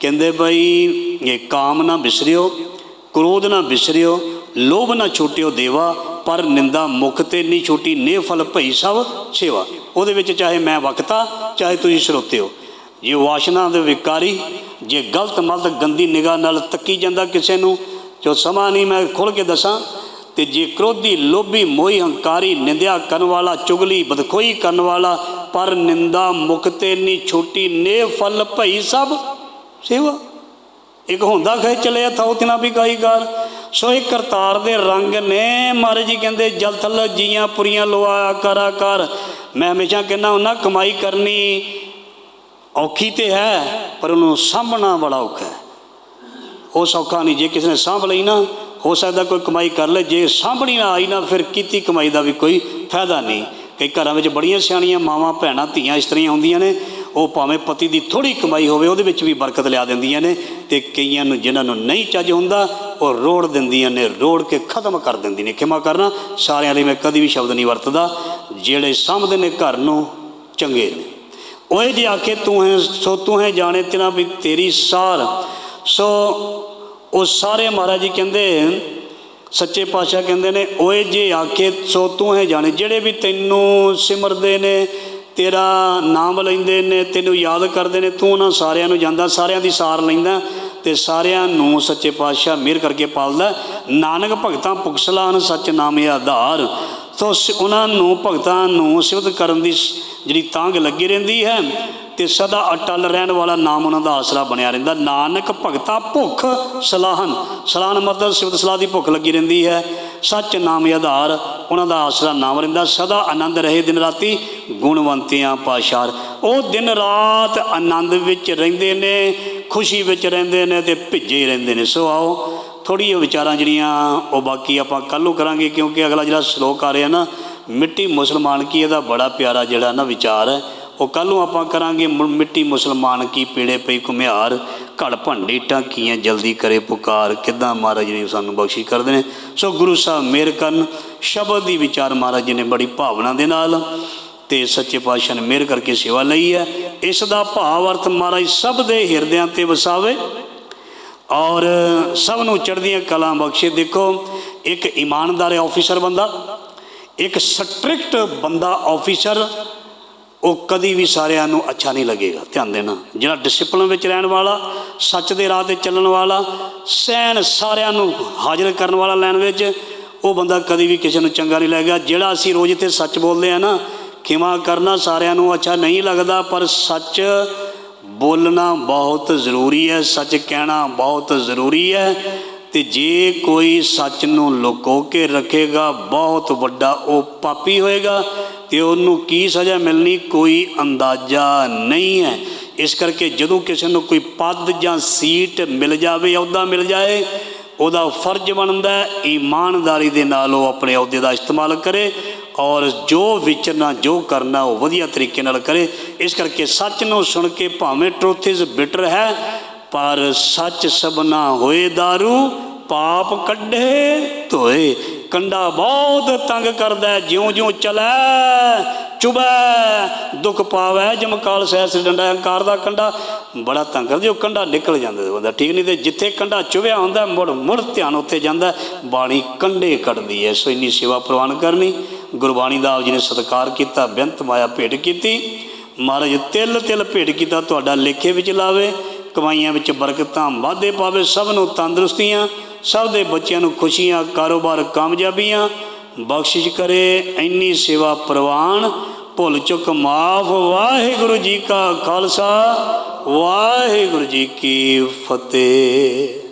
S1: ਕਹਿੰਦੇ ਬਈ, ਇਹ ਕਾਮ ਨਾ ਵਿਸਰਿਓ ਕ੍ਰੋਧ ਨਾ ਵਿਸਰਿਓ ਲੋਭ ਨਾ ਛੋਟਿਓ ਦੇਵਾ, ਪਰ ਨਿੰਦਾ ਮੁਖ ਤੇ ਨਹੀਂ ਛੋਟੀ ਨੇ ਫਲ ਭਈ ਸਭ ਸੇਵਾ। ਉਹਦੇ ਵਿੱਚ ਚਾਹੇ ਮੈਂ ਵਕਤਾ, ਚਾਹੇ ਤੁਸੀਂ ਸਰੋਤੇ ਹੋ ਜੇ ਵਾਸ਼ਨਾ ਦੇ ਵਿਕਾਰੀ, ਜੇ ਗਲਤ ਮਲਤ ਗੰਦੀ ਨਿਗਾਹ ਨਾਲ ਤੱਕੀ ਜਾਂਦਾ ਕਿਸੇ ਨੂੰ ਜੋ ਸਮਾਂ ਨਹੀਂ ਮੈਂ ਖੁੱਲ ਕੇ ਦੱਸਾਂ ਤੇ ਜੇ ਕ੍ਰੋਧੀ ਲੋਭੀ ਮੋਹੀ ਹੰਕਾਰੀ ਨਿੰਦਿਆ ਕਰਨ ਵਾਲਾ, ਚੁਗਲੀ ਬਦਖੋਈ ਕਰਨ ਵਾਲਾ, ਪਰ ਨਿੰਦਾ ਮੁਖ ਨਹੀਂ ਛੋਟੀ ਨੇ ਫਲ ਭਈ ਸਭ। ਸੇਵਾ। ਇੱਕ ਹੁੰਦਾ ਖੇ ਚਲੇ ਥਾਉ ਤਿਨਾ ਵੀ ਕਾਈ ਕਰ ਸੋ ਇਹ ਕਰਤਾਰ ਦੇ ਰੰਗ ਨੇ, ਮਹਾਰਾਜ ਜੀ ਕਹਿੰਦੇ, ਜਲ ਥੱਲ ਜੀਆਂ ਪੁਰੀਆਂ ਲਵਾਇਆ ਕਰਾ ਕਰ। ਮੈਂ ਹਮੇਸ਼ਾ ਕਹਿੰਦਾ ਹੁੰਦਾ, ਕਮਾਈ ਕਰਨੀ ਔਖੀ ਤੇ ਹੈ, ਪਰ ਉਹਨੂੰ ਸਾਂਭਣਾ ਬੜਾ ਔਖਾ ਹੈ। ਉਹ ਸੌਖਾ ਨਹੀਂ ਜੇ ਕਿਸੇ ਨੇ ਸਾਂਭ ਲਈ ਨਾ ਹੋ ਸਕਦਾ ਕੋਈ ਕਮਾਈ ਕਰ ਲੈ, ਜੇ ਸਾਂਭਣੀ ਨਾ ਆਈ ਨਾ, ਫਿਰ ਕੀਤੀ ਕਮਾਈ ਦਾ ਵੀ ਕੋਈ ਫਾਇਦਾ ਨਹੀਂ। ਕਈ ਘਰਾਂ ਵਿੱਚ ਬੜੀਆਂ ਸਿਆਣੀਆਂ ਮਾਵਾਂ, ਭੈਣਾਂ, ਧੀਆਂ ਇਸਤਰੀਆਂ ਹੁੰਦੀਆਂ ਨੇ। ਉਹ ਭਾਵੇਂ ਪਤੀ ਦੀ ਥੋੜੀ ਕਮਾਈ ਹੋਵੇ, ਉਹਦੇ ਵਿੱਚ ਵੀ ਬਰਕਤ ਲਿਆ ਦਿੰਦੀਆਂ ਨੇ ਤੇ ਕਈਆਂ ਨੂੰ ਜਿਨ੍ਹਾਂ ਨੂੰ ਨਹੀਂ ਚੱਜ ਹੁੰਦਾ, ਉਹ ਰੋੜ ਦਿੰਦੀਆਂ ਨੇ, ਰੋੜ ਕੇ ਖਤਮ ਕਰ ਦਿੰਦੀ ਨੇ। ਖਿਮਾ ਕਰਨਾ, ਸਾਰਿਆਂ ਲਈ ਮੈਂ ਕਦੀ ਵੀ ਸ਼ਬਦ ਨਹੀਂ ਵਰਤਦਾ। ਜਿਹੜੇ ਸਾਂਭਦੇ ਨੇ ਘਰ ਨੂੰ, ਚੰਗੇ ਨੇ। ਓਏ ਜੇ ਆਖੇ, ਤੂੰ ਹੈ, ਸੋ ਤੂੰ ਹੈ ਜਾਣੇ ਤੇਰਾ ਵੀ ਤੇਰੀ ਸਾਰ। ਸੋ ਉਹ ਸਾਰੇ ਮਹਾਰਾਜ ਜੀ ਕਹਿੰਦੇ ਸੱਚੇ ਪਾਤਸ਼ਾਹ ਕਹਿੰਦੇ ਨੇ, ਓਏ ਜੇ ਆਖੇ ਸੋ ਤੂੰ ਹੈ ਜਾਣੇ, ਜਿਹੜੇ ਵੀ ਤੈਨੂੰ ਸਿਮਰਦੇ ਨੇ, ਤੇਰਾ ਨਾਮ ਲੈਂਦੇ ਨੇ, ਤੈਨੂੰ ਯਾਦ ਕਰਦੇ ਨੇ, ਤੂੰ ਉਹਨਾਂ ਸਾਰਿਆਂ ਨੂੰ ਜਾਂਦਾ, ਸਾਰਿਆਂ ਦੀ ਸਾਰ ਲੈਂਦਾ ਤੇ ਸਾਰਿਆਂ ਨੂੰ ਸੱਚੇ ਪਾਤਸ਼ਾਹ ਮਿਹਰ ਕਰਕੇ ਪਾਲਦਾ। ਨਾਨਕ ਭਗਤਾਂ ਪੁਖਸਲਾਨ ਸੱਚ ਨਾਮ ਇਹ ਆਧਾਰ। ਸੋ ਸ- ਉਹਨਾਂ ਨੂੰ ਭਗਤਾਂ ਨੂੰ ਸਿਵਤ ਕਰਨ ਦੀ ਸ- ਜਿਹੜੀ ਤਾਂਗ ਲੱਗੀ ਰਹਿੰਦੀ ਹੈ। ਤੇ ਸਦਾ ਅਟਲ ਰਹਿਣ ਵਾਲਾ ਨਾਮ ਉਹਨਾਂ ਦਾ ਆਸਰਾ ਬਣਿਆ ਰਹਿੰਦਾ। ਨਾਨਕ ਭਗਤਾ ਭੁੱਖ ਸਲਾਹਨ। ਸਲਾਹਨ ਮਤਲਬ ਸਿਵਤ ਸਲਾਹ ਦੀ ਭੁੱਖ ਲੱਗੀ ਰਹਿੰਦੀ ਹੈ। ਸੱਚ ਨਾਮ ਹੀ ਆਧਾਰ ਉਹਨਾਂ ਦਾ ਆਸਰਾ ਨਾਮ ਰਹਿੰਦਾ। ਸਦਾ ਆਨੰਦ ਰਹੇ ਦਿਨ ਰਾਤੀ ਗੁਣਵੰਤਿਆਂ ਪਾਸ਼ਾਰ। ਉਹ ਦਿਨ ਰਾਤ ਆਨੰਦ ਵਿੱਚ ਰਹਿੰਦੇ ਨੇ, ਖੁਸ਼ੀ ਵਿੱਚ ਰਹਿੰਦੇ ਨੇ ਤੇ ਭਿੱਜੇ ਰਹਿੰਦੇ ਨੇ। ਸੋ ਆਓ ਥੋੜੀ ਵਿਚਾਰਾਂ ਜਿਹੜੀਆਂ ਉਹ ਬਾਕੀ ਆਪਾਂ ਕੱਲ੍ਹ ਨੂੰ ਕਰਾਂਗੇ ਕਿਉਂਕਿ ਅਗਲਾ ਜਿਹੜਾ ਸ਼ਲੋਕ ਆ ਰਿਹਾ ਨਾ, ਮਿੱਟੀ ਮੁਸਲਮਾਨ ਕੀ ਇਹਦਾ ਬੜਾ ਪਿਆਰਾ ਜਿਹੜਾ ਨਾ ਵਿਚਾਰ ਹੈ। ਉਹ ਕੱਲ੍ਹ ਨੂੰ ਆਪਾਂ ਕਰਾਂਗੇ ਮੁ- ਮਿੱਟੀ ਮੁਸਲਮਾਨ ਕੀ ਪੀੜੇ ਪਈ ਘੁਮਿਆਰ, ਘੜ ਭੰਡੀ ਟਾਕੀਆਂ ਜਲਦੀ ਕਰੇ ਪੁਕਾਰ, ਕਿੱਦਾਂ ਮਹਾਰਾਜ ਜੀ ਸਾਨੂੰ ਬਖਸ਼ਿਸ਼ ਕਰਦੇ ਨੇ। ਸੋ ਗੁਰੂ ਸਾਹਿਬ ਮਿਹਰ ਕਰਨ, ਸ਼ਬਦ ਦੀ ਵਿਚਾਰ ਮਹਾਰਾਜ ਜੀ ਨੇ ਬੜੀ ਭਾਵਨਾ ਦੇ ਨਾਲ ਤੇ ਸੱਚੇ ਪਾਤਸ਼ਾਹ ਨੇ ਮਿਹਰ ਕਰਕੇ ਸੇਵਾ ਲਈ ਹੈ। ਇਸ ਦਾ ਭਾਵ ਅਰਥ ਮਹਾਰਾਜ ਸਭ ਦੇ ਹਿਰਦਿਆਂ ਤੇ ਵਸਾਵੇ ਔਰ ਸਭ ਨੂੰ ਚੜ੍ਹਦੀਆਂ ਕਲਾਂ ਬਖਸ਼ੇ। ਦੇਖੋ, ਇੱਕ ਇਮਾਨਦਾਰ ਆਫੀਸਰ ਬੰਦਾ, ਇੱਕ ਸਟ੍ਰਿਕਟ ਬੰਦਾ ਆਫੀਸਰ ਉਹ ਕਦੀ ਵੀ ਸਾਰਿਆਂ ਨੂੰ ਅੱਛਾ ਨਹੀਂ ਲੱਗੇਗਾ, ਧਿਆਨ ਦੇਣਾ। ਜਿਹੜਾ ਡਿਸਪਲਨ ਵਿੱਚ ਰਹਿਣ ਵਾਲਾ, ਸੱਚ ਦੇ ਰਾਹ ਤੇ ਚੱਲਣ ਵਾਲਾ, ਸਹਿਣ ਸਾਰਿਆਂ ਨੂੰ ਹਾਜ਼ਰ ਕਰਨ ਵਾਲਾ ਲੈਣ ਵਿੱਚ, ਉਹ ਬੰਦਾ ਕਦੀ ਵੀ ਕਿਸੇ ਨੂੰ ਚੰਗਾ ਨਹੀਂ ਲੱਗੇਗਾ ਜਿਹੜਾ ਅਸੀਂ ਰੋਜ਼ ਤੇ ਸੱਚ ਬੋਲਦੇ ਆ ਨਾ, ਖਿਮਾ ਕਰਨਾ ਸਾਰਿਆਂ ਨੂੰ ਅੱਛਾ ਨਹੀਂ ਲੱਗਦਾ, ਪਰ ਸੱਚ ਬੋਲਣਾ ਬਹੁਤ ਜ਼ਰੂਰੀ ਹੈ, ਸੱਚ ਕਹਿਣਾ ਬਹੁਤ ਜ਼ਰੂਰੀ ਹੈ। ਤੇ ਜੇ ਕੋਈ ਸੱਚ ਨੂੰ ਲੁਕੋ ਕੇ ਰੱਖੇਗਾ, ਬਹੁਤ ਵੱਡਾ ਉਹ ਪਾਪੀ ਹੋਏਗਾ। ਤੇ ਉਹਨੂੰ ਕੀ ਸਜ਼ਾ ਮਿਲਣੀ ਕੋਈ ਅੰਦਾਜ਼ਾ ਨਹੀਂ ਹੈ। ਇਸ ਕਰਕੇ ਜਦੋਂ ਕਿਸੇ ਨੂੰ ਕੋਈ ਪਦ ਜਾਂ ਸੀਟ ਮਿਲ ਜਾਵੇ, ਅਹੁਦਾ ਮਿਲ ਜਾਏ, ਉਹਦਾ ਫਰਜ਼ ਬਣਦਾ ਹੈ ਇਮਾਨਦਾਰੀ ਦੇ ਨਾਲ ਉਹ ਆਪਣੇ ਅਹੁਦੇ ਦਾ ਇਸਤੇਮਾਲ ਕਰੇ ਔਰ ਜੋ ਵਿਚਰਨਾ, ਜੋ ਕਰਨਾ ਉਹ ਵਧੀਆ ਤਰੀਕੇ ਨਾਲ ਕਰੇ। ਇਸ ਕਰਕੇ ਸੱਚ ਨੂੰ ਸੁਣ ਕੇ ਭਾਵੇਂ ਟਰੁੱਥ ਇਜ਼ ਬਿਟਰ ਹੈ, ਪਰ ਸੱਚ ਸਭਨਾ ਹੋਏ दारू ਪਾਪ ਕੱਢੇ ਧੋਏ, ਕੰਡਾ ਬਹੁਤ ਤੰਗ ਕਰਦਾ ਜਿਉਂ ਜਿਉਂ ਚਲੈ, ਚੁਬੈ, ਦੁੱਖ ਪਾਵੈ, ਜਮਕਾਲ ਸਹਿਸ ਡੰਡਾ, ਹੰਕਾਰ ਦਾ ਕੰਡਾ। ਬੜਾ ਤੰਗ ਕਰਦਾ ਉਹ ਕੰਡਾ ਨਿਕਲ ਜਾਂਦਾ ਬੰਦਾ ਠੀਕ ਨਹੀਂ ਤੇ ਜਿੱਥੇ ਕੰਡਾ ਚੁਬਿਆ ਹੁੰਦਾ, ਮੁੜ ਮੁੜ ਧਿਆਨ ਉੱਥੇ ਜਾਂਦਾ, ਬਾਣੀ ਕੰਡੇ ਕੱਢਦੀ ਐ ਸੋ ਇੰਨੀ ਸੇਵਾ ਪ੍ਰਵਾਨ ਕਰਨੀ ਗੁਰਬਾਣੀ ਦਾ ਆਪ ਜੀ ਨੇ ਸਤਿਕਾਰ ਕੀਤਾ, ਬੇਅੰਤ ਮਾਇਆ ਭੇਟ ਕੀਤੀ। ਮਹਾਰਾਜ ਤਿਲ ਤਿਲ ਭੇਟ ਕੀਤਾ, ਤੁਹਾਡਾ ਲੇਖੇ ਵਿੱਚ ਲਾਵੇ, ਕਮਾਈਆਂ ਵਿੱਚ ਬਰਕਤਾਂ ਵਾਧੇ ਪਾਵੇ, ਸਭ ਨੂੰ ਤੰਦਰੁਸਤੀਆਂ ਸਭ ਦੇ ਬੱਚਿਆਂ ਨੂੰ ਖੁਸ਼ੀਆਂ, ਕਾਰੋਬਾਰ ਕਾਮਯਾਬੀਆਂ, ਬਖਸ਼ਿਸ਼ ਕਰੇ, ਇੰਨੀ ਸੇਵਾ ਪ੍ਰਵਾਨ, ਭੁੱਲ ਚੁੱਕ ਮਾਫ, ਵਾਹਿਗੁਰੂ ਜੀ ਕਾ ਖਾਲਸਾ, ਵਾਹਿਗੁਰੂ ਜੀ ਕੀ ਫਤਿਹ।